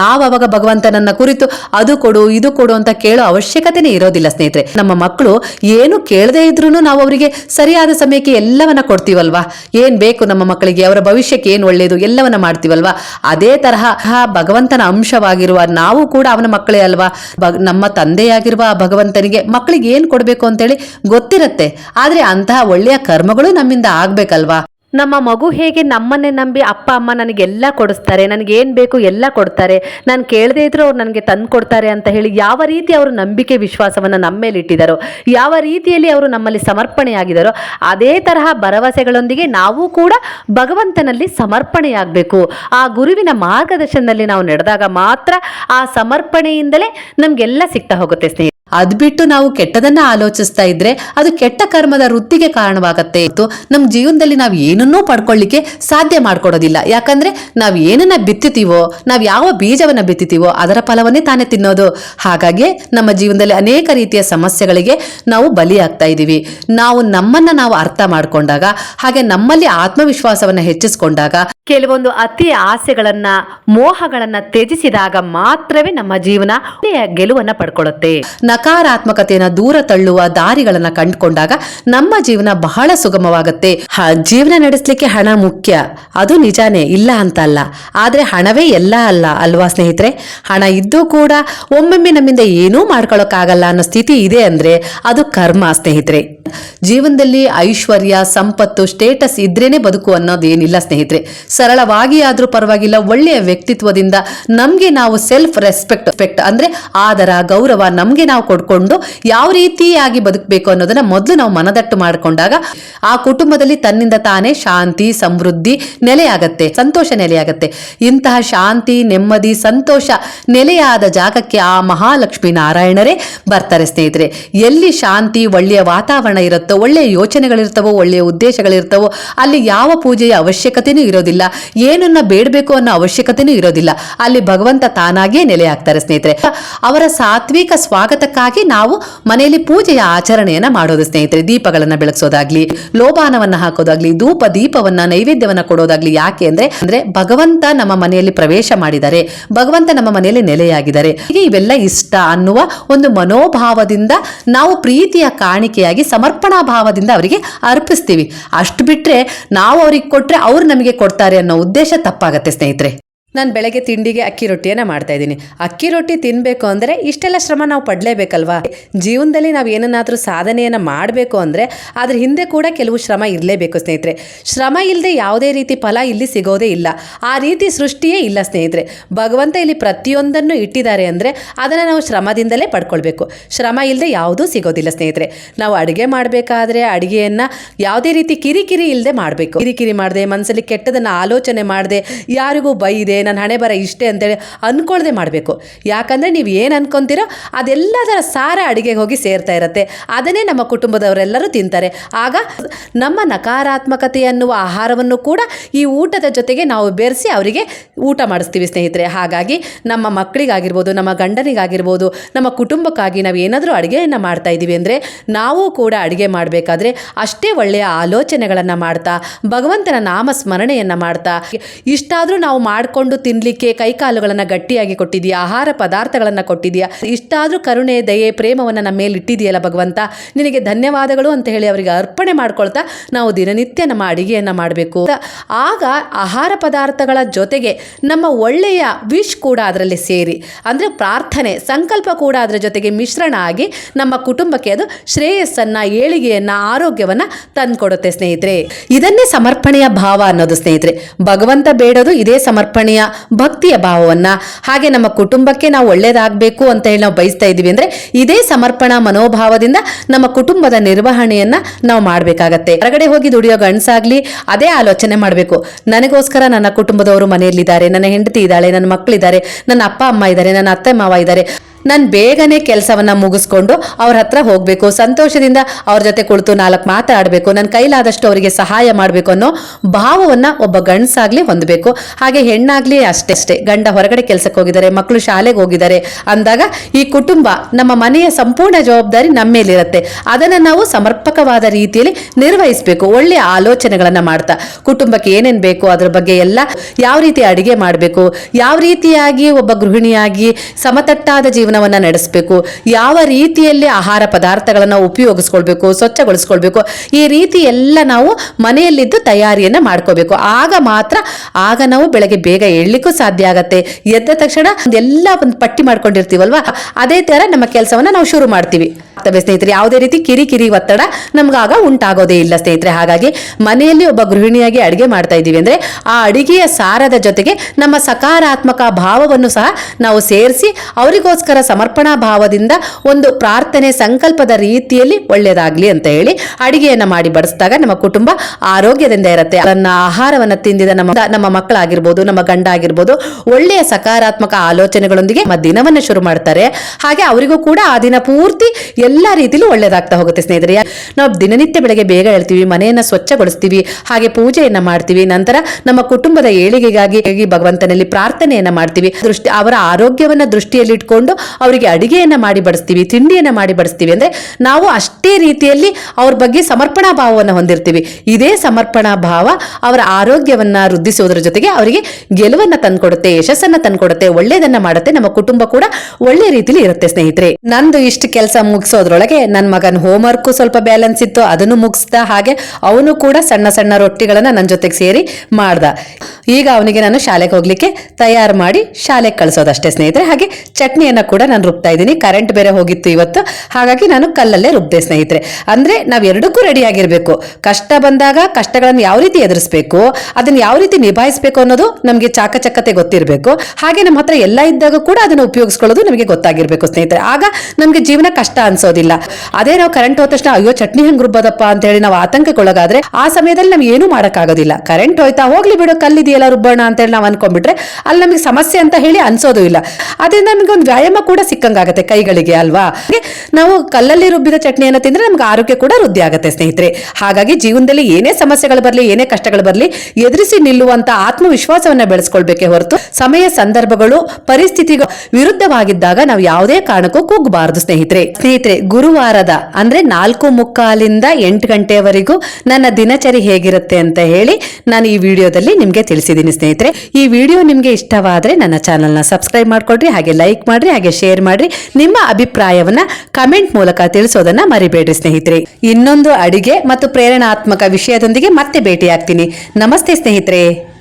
ನಾವು ಅವಾಗ ಭಗವಂತನನ್ನ ಕುರಿತು ಅದು ಕೊಡು, ಇದು ಕೊಡು ಅಂತ ಕೇಳೋ ಅವಶ್ಯಕತೆನೇ ಇರೋದಿಲ್ಲ ಸ್ನೇಹಿತರೆ. ನಮ್ಮ ಮಕ್ಕಳು ಏನು ಕೇಳದೇ ಇದ್ರೂ ನಾವು ಅವರಿಗೆ ಸರಿಯಾದ ಸಮಯಕ್ಕೆ ಎಲ್ಲವನ್ನ ಕೊಡ್ತೀವಲ್ವಾ? ಏನ್ ಬೇಕು ನಮ್ಮ ಮಕ್ಕಳಿಗೆ? ಅವರ ಭವಿಷ್ಯಕ್ಕೆ ಏನು ಒಳ್ಳೆಯದು ಎಲ್ಲವನ್ನ ಮಾಡ್ತೀವಲ್ವಾ? ಅದೇ ತರಹ ಭಗವಂತನ ಅಂಶವಾಗಿರುವ ನಾವು ಕೂಡ ಅವನ ಮಕ್ಕಳೇ ಅಲ್ವಾ? ನಮ್ಮ ತಂದೆಯಾಗಿರುವ ಭಗವಂತನಿಗೆ ಮಕ್ಕಳಿಗೆ ಏನ್ ಕೊಡಬೇಕು ಅಂತೇಳಿ ಗೊತ್ತಿರತ್ತೆ. ಆದ್ರೆ ಅಂತಹ ಒಳ್ಳೆಯ ಕರ್ಮಗಳು ನಮ್ಮಿಂದ ಆಗ್ಬೇಕಲ್ವಾ? ನಮ್ಮ ಮಗು ಹೇಗೆ ನಮ್ಮನ್ನೇ ನಂಬಿ ಅಪ್ಪ, ಅಮ್ಮ ನನಗೆಲ್ಲ ಕೊಡಿಸ್ತಾರೆ, ನನಗೆ ಏನು ಬೇಕು ಎಲ್ಲ ಕೊಡ್ತಾರೆ, ನಾನು ಕೇಳದೇ ಇದ್ರೂ ಅವ್ರು ನನಗೆ ತಂದು ಕೊಡ್ತಾರೆ ಅಂತ ಹೇಳಿ ಯಾವ ರೀತಿ ಅವರು ನಂಬಿಕೆ ವಿಶ್ವಾಸವನ್ನು ನಮ್ಮ ಮೇಲೆ ಇಟ್ಟಿದ್ದಾರೋ ಯಾವ ರೀತಿಯಲ್ಲಿ ಅವರು ನಮ್ಮಲ್ಲಿ ಸಮರ್ಪಣೆಯಾಗಿದ್ದಾರೋ ಅದೇ ತರಹ ಭರವಸೆಗಳೊಂದಿಗೆ ನಾವು ಕೂಡ ಭಗವಂತನಲ್ಲಿ ಸಮರ್ಪಣೆಯಾಗಬೇಕು. ಆ ಗುರುವಿನ ಮಾರ್ಗದರ್ಶನದಲ್ಲಿ ನಾವು ನಡೆದಾಗ ಮಾತ್ರ ಆ ಸಮರ್ಪಣೆಯಿಂದಲೇ ನಮಗೆಲ್ಲ ಸಿಗ್ತಾ ಹೋಗುತ್ತೆ ಸ್ನೇಹಿತರೆ. ಅದ್ ಬಿಟ್ಟು ನಾವು ಕೆಟ್ಟದನ್ನ ಆಲೋಚಿಸ್ತಾ ಇದ್ರೆ ಅದು ಕೆಟ್ಟ ಕರ್ಮದ ವೃತ್ತಿಗೆ ಕಾರಣವಾಗತ್ತೆ ಇತ್ತು ನಮ್ಮ ಜೀವನದಲ್ಲಿ ನಾವು ಏನನ್ನೂ ಪಡ್ಕೊಳ್ಳಿಕ್ಕೆ ಸಾಧ್ಯ ಮಾಡ್ಕೊಡೋದಿಲ್ಲ. ಯಾಕಂದ್ರೆ ನಾವು ಏನನ್ನ ಬಿತ್ತುತ್ತೀವೋ ನಾವು ಯಾವ ಬೀಜವನ್ನ ಬಿತ್ತುತ್ತೀವೋ ಅದರ ಫಲವನ್ನೇ ತಾನೇ ತಿನ್ನೋದು. ಹಾಗಾಗಿ ನಮ್ಮ ಜೀವನದಲ್ಲಿ ಅನೇಕ ರೀತಿಯ ಸಮಸ್ಯೆಗಳಿಗೆ ನಾವು ಬಲಿಯಾಗ್ತಾ ಇದ್ದೀವಿ ನಾವು ನಮ್ಮನ್ನ ನಾವು ಅರ್ಥ ಮಾಡ್ಕೊಂಡಾಗ, ಹಾಗೆ ನಮ್ಮಲ್ಲಿ ಆತ್ಮವಿಶ್ವಾಸವನ್ನ ಹೆಚ್ಚಿಸ್ಕೊಂಡಾಗ ಕೆಲವೊಂದು ಅತಿ ಆಸೆಗಳನ್ನ, ಮೋಹಗಳನ್ನ ತ್ಯಜಿಸಿದಾಗ ಮಾತ್ರವೇ ನಮ್ಮ ಜೀವನ ಗೆಲುವನ್ನ ಪಡ್ಕೊಳ್ಳುತ್ತೆ. ನಕಾರಾತ್ಮಕತೆಯನ್ನ ದೂರ ತಳ್ಳುವ ದಾರಿಗಳನ್ನ ಕಂಡುಕೊಂಡಾಗ ನಮ್ಮ ಜೀವನ ಬಹಳ ಸುಗಮವಾಗುತ್ತೆ. ಜೀವನ ನಡೆಸಲಿಕ್ಕೆ ಹಣ ಮುಖ್ಯ. ಅದು ನಿಜಾನೇ, ಇಲ್ಲ ಅಂತ ಅಲ್ಲ ಆದ್ರೆ ಹಣವೇ ಎಲ್ಲ ಅಲ್ಲ ಅಲ್ವಾ ಸ್ನೇಹಿತರೆ? ಹಣ ಇದ್ದು ಕೂಡ ಒಮ್ಮೊಮ್ಮೆ ನಮ್ಮಿಂದ ಏನೂ ಮಾಡ್ಕೊಳಕ್ಕಾಗಲ್ಲ ಅನ್ನೋ ಸ್ಥಿತಿ ಇದೆ ಅಂದ್ರೆ ಅದು ಕರ್ಮ ಸ್ನೇಹಿತರೆ. ಜೀವನದಲ್ಲಿ ಐಶ್ವರ್ಯ, ಸಂಪತ್ತು ಸ್ಟೇಟಸ್ ಇದ್ರೇನೆ ಬದುಕು ಅನ್ನೋದೇನಿಲ್ಲ ಸ್ನೇಹಿತರೆ. ಸರಳವಾಗಿ ಆದರೂ ಪರವಾಗಿಲ್ಲ, ಒಳ್ಳೆಯ ವ್ಯಕ್ತಿತ್ವದಿಂದ ನಮಗೆ ನಾವು ಸೆಲ್ಫ್ ರೆಸ್ಪೆಕ್ಟ್ ರೆಸ್ಪೆಕ್ಟ್ ಅಂದರೆ ಆದರ, ಗೌರವ ನಮಗೆ ನಾವು ಕೊಡ್ಕೊಂಡು ಯಾವ ರೀತಿಯಾಗಿ ಬದುಕಬೇಕು ಅನ್ನೋದನ್ನ ಮೊದಲು ನಾವು ಮನದಟ್ಟು ಮಾಡಿಕೊಂಡಾಗ ಆ ಕುಟುಂಬದಲ್ಲಿ ತನ್ನಿಂದ ತಾನೇ ಶಾಂತಿ, ಸಮೃದ್ಧಿ ನೆಲೆಯಾಗತ್ತೆ, ಸಂತೋಷ ನೆಲೆಯಾಗತ್ತೆ. ಇಂತಹ ಶಾಂತಿ, ನೆಮ್ಮದಿ, ಸಂತೋಷ ನೆಲೆಯಾದ ಜಾಗಕ್ಕೆ ಆ ಮಹಾಲಕ್ಷ್ಮಿ ನಾರಾಯಣರೇ ಬರ್ತಾರೆ ಸ್ನೇಹಿತರೆ. ಎಲ್ಲಿ ಶಾಂತಿ, ಒಳ್ಳೆಯ ವಾತಾವರಣ ಇರುತ್ತೋ, ಒಳ್ಳೆಯ ಯೋಚನೆಗಳಿರ್ತವೋ, ಒಳ್ಳೆಯ ಉದ್ದೇಶಗಳಿರ್ತವೋ, ಅಲ್ಲಿ ಯಾವ ಪೂಜೆಯ ಅವಶ್ಯಕತೆಯೂ ಇರೋದಿಲ್ಲ. ಏನನ್ನ ಬೇಡಬೇಕು ಅನ್ನೋ ಅವಶ್ಯಕತೆನೂ ಇರೋದಿಲ್ಲ. ಅಲ್ಲಿ ಭಗವಂತ ತಾನಾಗಿಯೇ ನೆಲೆಯಾಗ್ತಾರೆ ಸ್ನೇಹಿತರೆ. ಅವರ ಸಾತ್ವಿಕ ಸ್ವಾಗತಕ್ಕಾಗಿ ನಾವು ಮನೆಯಲ್ಲಿ ಪೂಜೆಯ ಆಚರಣೆಯನ್ನ ಮಾಡೋದು ಸ್ನೇಹಿತರೆ. ದೀಪಗಳನ್ನ ಬೆಳಗಿಸೋದಾಗ್ಲಿ, ಲೋಬಾನವನ್ನ ಹಾಕೋದಾಗ್ಲಿ, ಧೂಪ ದೀಪವನ್ನ, ನೈವೇದ್ಯವನ್ನ ಕೊಡೋದಾಗ್ಲಿ ಯಾಕೆ ಅಂದ್ರೆ ಅಂದ್ರೆ ಭಗವಂತ ನಮ್ಮ ಮನೆಯಲ್ಲಿ ಪ್ರವೇಶ ಮಾಡಿದ್ದಾರೆ ಭಗವಂತ ನಮ್ಮ ಮನೆಯಲ್ಲಿ ನೆಲೆಯಾಗಿದ್ದಾರೆ. ಹೀಗೆ ಇವೆಲ್ಲ ಇಷ್ಟ ಅನ್ನುವ ಒಂದು ಮನೋಭಾವದಿಂದ ನಾವು ಪ್ರೀತಿಯ ಕಾಣಿಕೆಯಾಗಿ, ಸಮರ್ಪಣಾ ಭಾವದಿಂದ ಅವರಿಗೆ ಅರ್ಪಿಸ್ತೀವಿ. ಅಷ್ಟು ಬಿಟ್ರೆ ನಾವು ಅವ್ರಿಗೆ ಕೊಟ್ರೆ ಅವ್ರು ನಮಗೆ ಕೊಡ್ತಾರೆ. ಅನ್ನೋ ಉದ್ದೇಶ ತಪ್ಪಾಗತ್ತೆ ಸ್ನೇಹಿತರೆ. ನಾನು ಬೆಳಗ್ಗೆ ತಿಂಡಿಗೆ ಅಕ್ಕಿ ರೊಟ್ಟಿಯನ್ನು ಮಾಡ್ತಾ ಇದ್ದೀನಿ. ಅಕ್ಕಿ ರೊಟ್ಟಿ ತಿನ್ನಬೇಕು ಅಂದರೆ ಇಷ್ಟೆಲ್ಲ ಶ್ರಮ ನಾವು ಪಡಲೇಬೇಕಲ್ವಾ? ಜೀವನದಲ್ಲಿ ನಾವು ಏನನ್ನಾದರೂ ಸಾಧನೆಯನ್ನು ಮಾಡಬೇಕು ಅಂದರೆ ಅದ್ರ ಹಿಂದೆ ಕೂಡ ಕೆಲವು ಶ್ರಮ ಇರಲೇಬೇಕು ಸ್ನೇಹಿತರೆ. ಶ್ರಮ ಇಲ್ಲದೆ ಯಾವುದೇ ರೀತಿ ಫಲ ಇಲ್ಲಿ ಸಿಗೋದೇ ಇಲ್ಲ. ಆ ರೀತಿ ಸೃಷ್ಟಿಯೇ ಇಲ್ಲ ಸ್ನೇಹಿತರೆ. ಭಗವಂತ ಇಲ್ಲಿ ಪ್ರತಿಯೊಂದನ್ನು ಇಟ್ಟಿದ್ದಾರೆ ಅಂದರೆ ಅದನ್ನು ನಾವು ಶ್ರಮದಿಂದಲೇ ಪಡ್ಕೊಳ್ಬೇಕು. ಶ್ರಮ ಇಲ್ಲದೆ ಯಾವುದೂ ಸಿಗೋದಿಲ್ಲ ಸ್ನೇಹಿತರೆ. ನಾವು ಅಡುಗೆ ಮಾಡಬೇಕಾದ್ರೆ ಅಡುಗೆಯನ್ನು ಯಾವುದೇ ರೀತಿ ಕಿರಿಕಿರಿ ಇಲ್ಲದೆ ಮಾಡಬೇಕು. ಕಿರಿಕಿರಿ ಮಾಡದೆ ಮನಸ್ಸಲ್ಲಿ ಕೆಟ್ಟದನ್ನು ಆಲೋಚನೆ ಮಾಡದೆ, ಯಾರಿಗೂ ಬೈದೆ ನನ್ನ ಹಣೆ ಬರ ಇಷ್ಟೇ ಅಂತೇಳಿ ಅಂದ್ಕೊಳ್ಳದೆ ಮಾಡಬೇಕು. ಯಾಕಂದರೆ ನೀವು ಏನು ಅನ್ಕೊಂತೀರೋ ಅದೆಲ್ಲದರ ಸಾರ ಅಡುಗೆಗೆ ಹೋಗಿ ಸೇರ್ತಾ ಇರುತ್ತೆ. ಅದನ್ನೇ ನಮ್ಮ ಕುಟುಂಬದವರೆಲ್ಲರೂ ತಿಂತಾರೆ. ಆಗ ನಮ್ಮ ನಕಾರಾತ್ಮಕತೆ ಅನ್ನುವ ಆಹಾರವನ್ನು ಕೂಡ ಈ ಊಟದ ಜೊತೆಗೆ ನಾವು ಬೆರೆಸಿ ಅವರಿಗೆ ಊಟ ಮಾಡಿಸ್ತೀವಿ ಸ್ನೇಹಿತರೆ. ಹಾಗಾಗಿ ನಮ್ಮ ಮಕ್ಕಳಿಗಾಗಿರ್ಬೋದು, ನಮ್ಮ ಗಂಡನಿಗಾಗಿರ್ಬೋದು, ನಮ್ಮ ಕುಟುಂಬಕ್ಕಾಗಿ ನಾವು ಏನಾದರೂ ಅಡುಗೆಯನ್ನು ಮಾಡ್ತಾ ಇದ್ದೀವಿ ಅಂದರೆ ನಾವು ಕೂಡ ಅಡುಗೆ ಮಾಡಬೇಕಾದ್ರೆ ಅಷ್ಟೇ ಒಳ್ಳೆಯ ಆಲೋಚನೆಗಳನ್ನು ಮಾಡ್ತಾ, ಭಗವಂತನ ನಾಮ ಸ್ಮರಣೆಯನ್ನು ಮಾಡ್ತಾ, ಇಷ್ಟಾದರೂ ನಾವು ಮಾಡಿಕೊಂಡು ತಿನ್ನಲಿಕ್ಕೆ ಕೈಕಾಲುಗಳನ್ನು ಗಟ್ಟಿಯಾಗಿ ಕೊಟ್ಟಿದೆಯಾ? ಆಹಾರ ಪದಾರ್ಥಗಳನ್ನು ಕೊಟ್ಟಿದೆಯಾ? ಇಷ್ಟಾದರೂ ಕರುಣೆ, ದಯೆ, ಪ್ರೇಮವನ್ನು ನಮ್ಮ ಮೇಲೆ ಇಟ್ಟಿದೆಯಲ್ಲ ಭಗವಂತ. ನಿನಗೆ ಧನ್ಯವಾದಗಳು ಅಂತ ಹೇಳಿ ಅವರಿಗೆ ಅರ್ಪಣೆ ಮಾಡ್ಕೊಳ್ತಾ ನಾವು ದಿನನಿತ್ಯ ನಮ್ಮ ಅಡಿಗೆಯನ್ನು ಮಾಡಬೇಕು. ಆಗ ಆಹಾರ ಪದಾರ್ಥಗಳ ಜೊತೆಗೆ ನಮ್ಮ ಒಳ್ಳೆಯ ವಿಶ್ ಕೂಡ ಅದರಲ್ಲಿ ಸೇರಿ. ಅಂದರೆ ಪ್ರಾರ್ಥನೆ, ಸಂಕಲ್ಪ ಕೂಡ ಅದರ ಜೊತೆಗೆ ಮಿಶ್ರಣ ಆಗಿ ನಮ್ಮ ಕುಟುಂಬಕ್ಕೆ ಅದು ಶ್ರೇಯಸ್ಸನ್ನ, ಏಳಿಗೆಯನ್ನ, ಆರೋಗ್ಯವನ್ನ ತಂದ್ಕೊಡುತ್ತೆ ಸ್ನೇಹಿತರೆ. ಇದನ್ನೇ ಸಮರ್ಪಣೆಯ ಭಾವ ಅನ್ನೋದು ಸ್ನೇಹಿತರೆ. ಭಗವಂತ ಬೇಡೋದು ಇದೇ ಸಮರ್ಪಣೆಯ ಭಕ್ತಿಯ ಭಾವವನ್ನ, ಹಾಗೆ ನಮ್ಮ ಕುಟುಂಬಕ್ಕೆ ನಾವು ಒಳ್ಳೇದಾಗಬೇಕು ಅಂತ ಹೇಳಿ ನಾವು ಬಯಸ್ತಾ ಇದ್ದೀವಿ ಅಂದ್ರೆ ಇದೇ ಸಮರ್ಪಣಾ ಮನೋಭಾವದಿಂದ ನಮ್ಮ ಕುಟುಂಬದ ನಿರ್ವಹಣೆಯನ್ನ ನಾವು ಮಾಡಬೇಕಾಗತ್ತೆ. ಹೊರಗಡೆ ಹೋಗಿ ದುಡಿಯೋ ಗಂಡಸಾಗ್ಲಿ ಅದೇ ಆಲೋಚನೆ ಮಾಡಬೇಕು. ನನಗೋಸ್ಕರ ನನ್ನ ಕುಟುಂಬದವರು ಮನೆಯಲ್ಲಿದ್ದಾರೆ, ನನ್ನ ಹೆಂಡತಿ ಇದ್ದಾಳೆ, ನನ್ನ ಮಕ್ಕಳಿದ್ದಾರೆ ನನ್ನ ಅಪ್ಪ, ಅಮ್ಮ ಇದ್ದಾರೆ, ನನ್ನ ಅತ್ತೆ, ಮಾವ ಇದ್ದಾರೆ. ನಾನು ಬೇಗನೆ ಕೆಲಸವನ್ನ ಮುಗಿಸ್ಕೊಂಡು ಅವ್ರ ಹತ್ರ ಹೋಗಬೇಕು, ಸಂತೋಷದಿಂದ ಅವ್ರ ಜೊತೆ ಕುಳಿತು ನಾಲ್ಕು ಮಾತಾಡಬೇಕು ನನ್ನ ಕೈಲಾದಷ್ಟು ಅವರಿಗೆ ಸಹಾಯ ಮಾಡಬೇಕು ಅನ್ನೋ ಭಾವವನ್ನ ಒಬ್ಬ ಗಂಡಸಾಗ್ಲಿ ಹೊಂದಬೇಕು. ಹಾಗೆ ಹೆಣ್ಣಾಗ್ಲಿ ಅಷ್ಟೇ ಅಷ್ಟೇ. ಗಂಡ ಹೊರಗಡೆ ಕೆಲಸಕ್ಕೆ ಹೋಗಿದ್ದಾರೆ ಮಕ್ಕಳು ಶಾಲೆಗೆ ಹೋಗಿದ್ದಾರೆ ಅಂದಾಗ ಈ ಕುಟುಂಬ ನಮ್ಮ ಮನೆಯ ಸಂಪೂರ್ಣ ಜವಾಬ್ದಾರಿ ನಮ್ಮ ಮೇಲಿರುತ್ತೆ ಅದನ್ನು ನಾವು ಸಮರ್ಪಕವಾದ ರೀತಿಯಲ್ಲಿ ನಿರ್ವಹಿಸಬೇಕು ಒಳ್ಳೆಯ ಆಲೋಚನೆಗಳನ್ನ ಮಾಡ್ತಾ. ಕುಟುಂಬಕ್ಕೆ ಏನೇನು ಬೇಕು ಅದ್ರ ಬಗ್ಗೆ ಎಲ್ಲ ಯಾವ ರೀತಿ ಅಡಿಗೆ ಮಾಡಬೇಕು, ಯಾವ ರೀತಿಯಾಗಿ ಒಬ್ಬ ಗೃಹಿಣಿಯಾಗಿ ಸಮತಟ್ಟಾದ ಜೀವನವನ್ನ ನಡೆಸಬೇಕು, ಯಾವ ರೀತಿಯಲ್ಲಿ ಆಹಾರ ಪದಾರ್ಥಗಳನ್ನು ಉಪಯೋಗಿಸ್ಕೊಳ್ಬೇಕು, ಸ್ವಚ್ಛಗೊಳಿಸ್ಕೊಳ್ಬೇಕು, ಈ ರೀತಿ ಎಲ್ಲ ನಾವು ಮನೆಯಲ್ಲಿದ್ದು ತಯಾರಿಯನ್ನ ಮಾಡ್ಕೋಬೇಕು. ಆಗ ಮಾತ್ರ, ಆಗ ನಾವು ಬೆಳಗ್ಗೆ ಬೇಗ ಏಳ್ಲಿಕ್ಕೂ ಸಾಧ್ಯ ಆಗತ್ತೆ. ಎದ್ದ ತಕ್ಷಣ ಎಲ್ಲ ಒಂದು ಪಟ್ಟಿ ಮಾಡ್ಕೊಂಡಿರ್ತೀವಲ್ವಾ? ಅದೇ ತರ ನಮ್ಮ ಕೆಲಸವನ್ನ ನಾವು ಶುರು ಮಾಡ್ತೀವಿ. ಸ್ನೇಹಿತರೆ, ಯಾವುದೇ ರೀತಿ ಕಿರಿಕಿರಿ ಕಿರಿ ಒತ್ತಡ ನಮ್ಗಾಗ ಉಂಟಾಗೋದೇ ಇಲ್ಲ ಸ್ನೇಹಿತರೆ. ಹಾಗಾಗಿ ಮನೆಯಲ್ಲಿ ಒಬ್ಬ ಗೃಹಿಣಿಯಾಗಿ ಅಡಿಗೆ ಮಾಡ್ತಾ ಇದ್ದೀವಿ ಅಂದ್ರೆ, ಆ ಅಡಿಗೆಯ ಸಾರದ ಜೊತೆಗೆ ನಮ್ಮ ಸಕಾರಾತ್ಮಕ ಭಾವವನ್ನು ಸಹ ನಾವು ಸೇರಿಸಿ, ಅವರಿಗೋಸ್ಕರ ಸಮರ್ಪಣಾ ಭಾವದಿಂದ ಒಂದು ಪ್ರಾರ್ಥನೆ ಸಂಕಲ್ಪದ ರೀತಿಯಲ್ಲಿ ಒಳ್ಳೆಯದಾಗ್ಲಿ ಅಂತ ಹೇಳಿ ಅಡಿಗೆಯನ್ನು ಮಾಡಿ ಬಡಿಸಿದಾಗ ನಮ್ಮ ಕುಟುಂಬ ಆರೋಗ್ಯದಿಂದ ಇರುತ್ತೆ. ಅದನ್ನ ಆಹಾರವನ್ನು ತಿಂದಿದ ನಮ್ಮ ನಮ್ಮ ಮಕ್ಕಳಾಗಿರ್ಬೋದು, ನಮ್ಮ ಗಂಡ ಆಗಿರ್ಬೋದು ಒಳ್ಳೆಯ ಸಕಾರಾತ್ಮಕ ಆಲೋಚನೆಗಳೊಂದಿಗೆ ನಮ್ಮ ದಿನವನ್ನು ಶುರು ಮಾಡ್ತಾರೆ. ಹಾಗೆ ಅವರಿಗೂ ಕೂಡ ಆ ದಿನ ಪೂರ್ತಿ ಎಲ್ಲ ರೀತಿಲೂ ಒಳ್ಳೆಯದಾಗ್ತಾ ಹೋಗುತ್ತೆ ಸ್ನೇಹಿತರೆ. ನಾವು ದಿನನಿತ್ಯ ಬೆಳಗ್ಗೆ ಬೇಗ ಹೇಳ್ತೀವಿ ಮನೆಯನ್ನು ಸ್ವಚ್ಛಗೊಳಿಸ್ತೀವಿ, ಹಾಗೆ ಪೂಜೆಯನ್ನು ಮಾಡ್ತೀವಿ, ನಂತರ ನಮ್ಮ ಕುಟುಂಬದ ಏಳಿಗೆಗಾಗಿ ಭಗವಂತನಲ್ಲಿ ಪ್ರಾರ್ಥನೆಯನ್ನು ಮಾಡ್ತೀವಿ. ದೃಷ್ಟಿ, ಅವರ ಆರೋಗ್ಯವನ್ನು ದೃಷ್ಟಿಯಲ್ಲಿ ಇಟ್ಕೊಂಡು ಅವರಿಗೆ ಅಡಿಗೆಯನ್ನ ಮಾಡಿ ಬಡಿಸ್ತೀವಿ, ತಿಂಡಿಯನ್ನ ಮಾಡಿ ಬಡಿಸ್ತೀವಿ ಅಂದ್ರೆ ನಾವು ಅಷ್ಟೇ ರೀತಿಯಲ್ಲಿ ಅವ್ರ ಬಗ್ಗೆ ಸಮರ್ಪಣಾ ಭಾವವನ್ನು ಹೊಂದಿರ್ತೀವಿ. ಇದೇ ಸಮರ್ಪಣಾ ಭಾವ ಅವರ ಆರೋಗ್ಯವನ್ನ ವೃದ್ಧಿಸುವುದರ ಜೊತೆಗೆ ಅವರಿಗೆ ಗೆಲುವನ್ನು ತಂದುಕೊಡುತ್ತೆ, ಯಶಸ್ಸನ್ನ ತಂದುಕೊಡುತ್ತೆ ಒಳ್ಳೆಯದನ್ನು ಮಾಡುತ್ತೆ, ನಮ್ಮ ಕುಟುಂಬ ಕೂಡ ಒಳ್ಳೆ ರೀತಿಲಿ ಇರುತ್ತೆ ಸ್ನೇಹಿತರೆ. ನಂದು ಇಷ್ಟು ಕೆಲಸ ಮುಗಿಸೋದ್ರೊಳಗೆ ನನ್ನ ಮಗನ ಹೋಮ್ವರ್ಕ್ ಸ್ವಲ್ಪ ಬ್ಯಾಲೆನ್ಸ್ ಇತ್ತು, ಅದನ್ನು ಮುಗಿಸ್ದ ಹಾಗೆ ಅವನು ಕೂಡ ಸಣ್ಣ ಸಣ್ಣ ರೊಟ್ಟಿಗಳನ್ನ ನನ್ನ ಜೊತೆಗೆ ಸೇರಿ ಮಾಡ್ದ. ಈಗ ಅವನಿಗೆ ನಾನು ಶಾಲೆಗೆ ಹೋಗ್ಲಿಕ್ಕೆ ತಯಾರು ಮಾಡಿ ಶಾಲೆಗೆ ಕಳಿಸೋದಷ್ಟೇ ಸ್ನೇಹಿತರೆ. ಹಾಗೆ ಚಟ್ನಿಯನ್ನ ಕೂಡ ನಾನು ರುಬ್ತಾ ಇದ್ದೀನಿ. ಕರೆಂಟ್ ಬೇರೆ ಹೋಗಿತ್ತು ಇವತ್ತು. ಹಾಗಾಗಿ ನಾನು ಕಲ್ಲಲ್ಲೇ ರುಬ್ದೆ ಸ್ನೇಹಿತರೆ. ಅಂದ್ರೆ ನಾವು ಎರಡಕ್ಕೂ ರೆಡಿ ಆಗಿರ್ಬೇಕು. ಕಷ್ಟ ಬಂದಾಗ ಕಷ್ಟಗಳನ್ನು ಯಾವ ರೀತಿ ಎದುರಿಸಬೇಕು, ಅದನ್ನು ಯಾವ ರೀತಿ ನಿಭಾಯಿಸಬೇಕು ಅನ್ನೋದು ನಮಗೆ ಚಾಕಚಕ್ಕತೆ ಗೊತ್ತಿರಬೇಕು. ಹಾಗೆ ನಮ್ಮ ಹತ್ರ ಎಲ್ಲ ಇದ್ದಾಗ ಕೂಡ ಅದನ್ನ ಉಪಯೋಗಿಸ್ಕೊಳ್ಳೋದು ನಮಗೆ ಗೊತ್ತಾಗಿರಬೇಕು ಸ್ನೇಹಿತರೆ. ಆಗ ನಮಗೆ ಜೀವನ ಕಷ್ಟ ಅನ್ಸೋದಿಲ್ಲ. ಅದೇ ನಾವು ಕರೆಂಟ್ ಹೋದ ತಕ್ಷಣ, ಅಯ್ಯೋ, ಚಟ್ನಿ ಹೆಂಗ್ ರುಬ್ಬೋದಪ್ಪ? ಅಂತ ಹೇಳಿ ನಾವು ಆತಂಕಕ್ಕೊಳಗಾದ್ರೆ ಆ ಸಮಯದಲ್ಲಿ ನಮ್ಗೆ ಏನೂ ಮಾಡೋಕ್ಕಾಗೋದಿಲ್ಲ. ಕರೆಂಟ್ ಹೋಯ್ತಾ ಹೋಗ್ಲಿ ಬಿಡು, ಕಲ್ಲಿದೆಯಲ್ಲ ರುಬ್ಬೋಣ ಅಂತ ಹೇಳಿ ನಾವು ಅನ್ಕೊಂಡ್ಬಿಟ್ರೆ ಅಲ್ಲಿ ನಮಗೆ ಸಮಸ್ಯೆ ಅಂತ ಹೇಳಿ ಅನ್ಸೋದು ಇಲ್ಲ. ಅದರಿಂದ ನಮಗೆ ಒಂದು ವ್ಯಾಯಾಮ ಕೂಡ ಸಿಕ್ಕಂಗಾಗತ್ತೆ ಕೈಗಳಿಗೆ, ಅಲ್ವಾ? ನಾವು ಕಲ್ಲಲ್ಲಿ ರುಬ್ಬಿದ ಚಟ್ನಿಯನ್ನು ತಿಂದ್ರೆ ನಮ್ಗೆ ಆರೋಗ್ಯ ಕೂಡ ವೃದ್ಧಿ ಆಗುತ್ತೆ, ಸ್ನೇಹಿತರೆ. ಹಾಗಾಗಿ ಜೀವನದಲ್ಲಿ ಏನೇ ಸಮಸ್ಯೆಗಳು ಬರಲಿ, ಏನೇ ಕಷ್ಟಗಳು ಬರಲಿ, ಎದುರಿಸಿ ನಿಲ್ಲುವಂತ ಆತ್ಮವಿಶ್ವಾಸವನ್ನ ಬೆಳೆಸ್ಕೊಳ್ಬೇಕೆ ಹೊರತು ಸಮಯ, ಸಂದರ್ಭಗಳು, ಪರಿಸ್ಥಿತಿಗಳು ವಿರುದ್ಧವಾಗಿದ್ದಾಗ ನಾವು ಯಾವುದೇ ಕಾರಣಕ್ಕೂ ಕುಗ್ಗಬಾರದು ಸ್ನೇಹಿತರೆ. ಸ್ನೇಹಿತರೆ, ಗುರುವಾರದ, ಅಂದ್ರೆ ನಾಲ್ಕು ಮುಕ್ಕಾಲಿಂದ ಎಂಟು ಗಂಟೆವರೆಗೂ ನನ್ನ ದಿನಚರಿ ಹೇಗಿರುತ್ತೆ ಅಂತ ಹೇಳಿ ನಾನು ಈ ವಿಡಿಯೋದಲ್ಲಿ ನಿಮ್ಗೆ ತಿಳಿಸಿದ್ದೀನಿ, ಸ್ನೇಹಿತರೆ. ಈ ವಿಡಿಯೋ ನಿಮ್ಗೆ ಇಷ್ಟವಾದ್ರೆ ನನ್ನ ಚಾನಲ್ನ ಸಬ್ಸ್ಕ್ರೈಬ್ ಮಾಡ್ಕೊಡ್ರಿ ಹಾಗೆ ಲೈಕ್ ಮಾಡ್ರಿ, ಹಾಗೆ ಶೇರ್ ಮಾಡ್ರಿ. ನಿಮ್ಮ ಅಭಿಪ್ರಾಯವನ್ನ ಕಮೆಂಟ್ ಮೂಲಕ ತಿಳಿಸೋದನ್ನ ಮರಿಬೇಡ್ರಿ ಸ್ನೇಹಿತರೆ. ಇನ್ನೊಂದು ಅಡಿಗೆ ಮತ್ತು ಪ್ರೇರಣಾತ್ಮಕ ವಿಷಯದೊಂದಿಗೆ ಮತ್ತೆ ಭೇಟಿಯಾಗ್ತೀನಿ. ನಮಸ್ತೆ ಸ್ನೇಹಿತರೆ.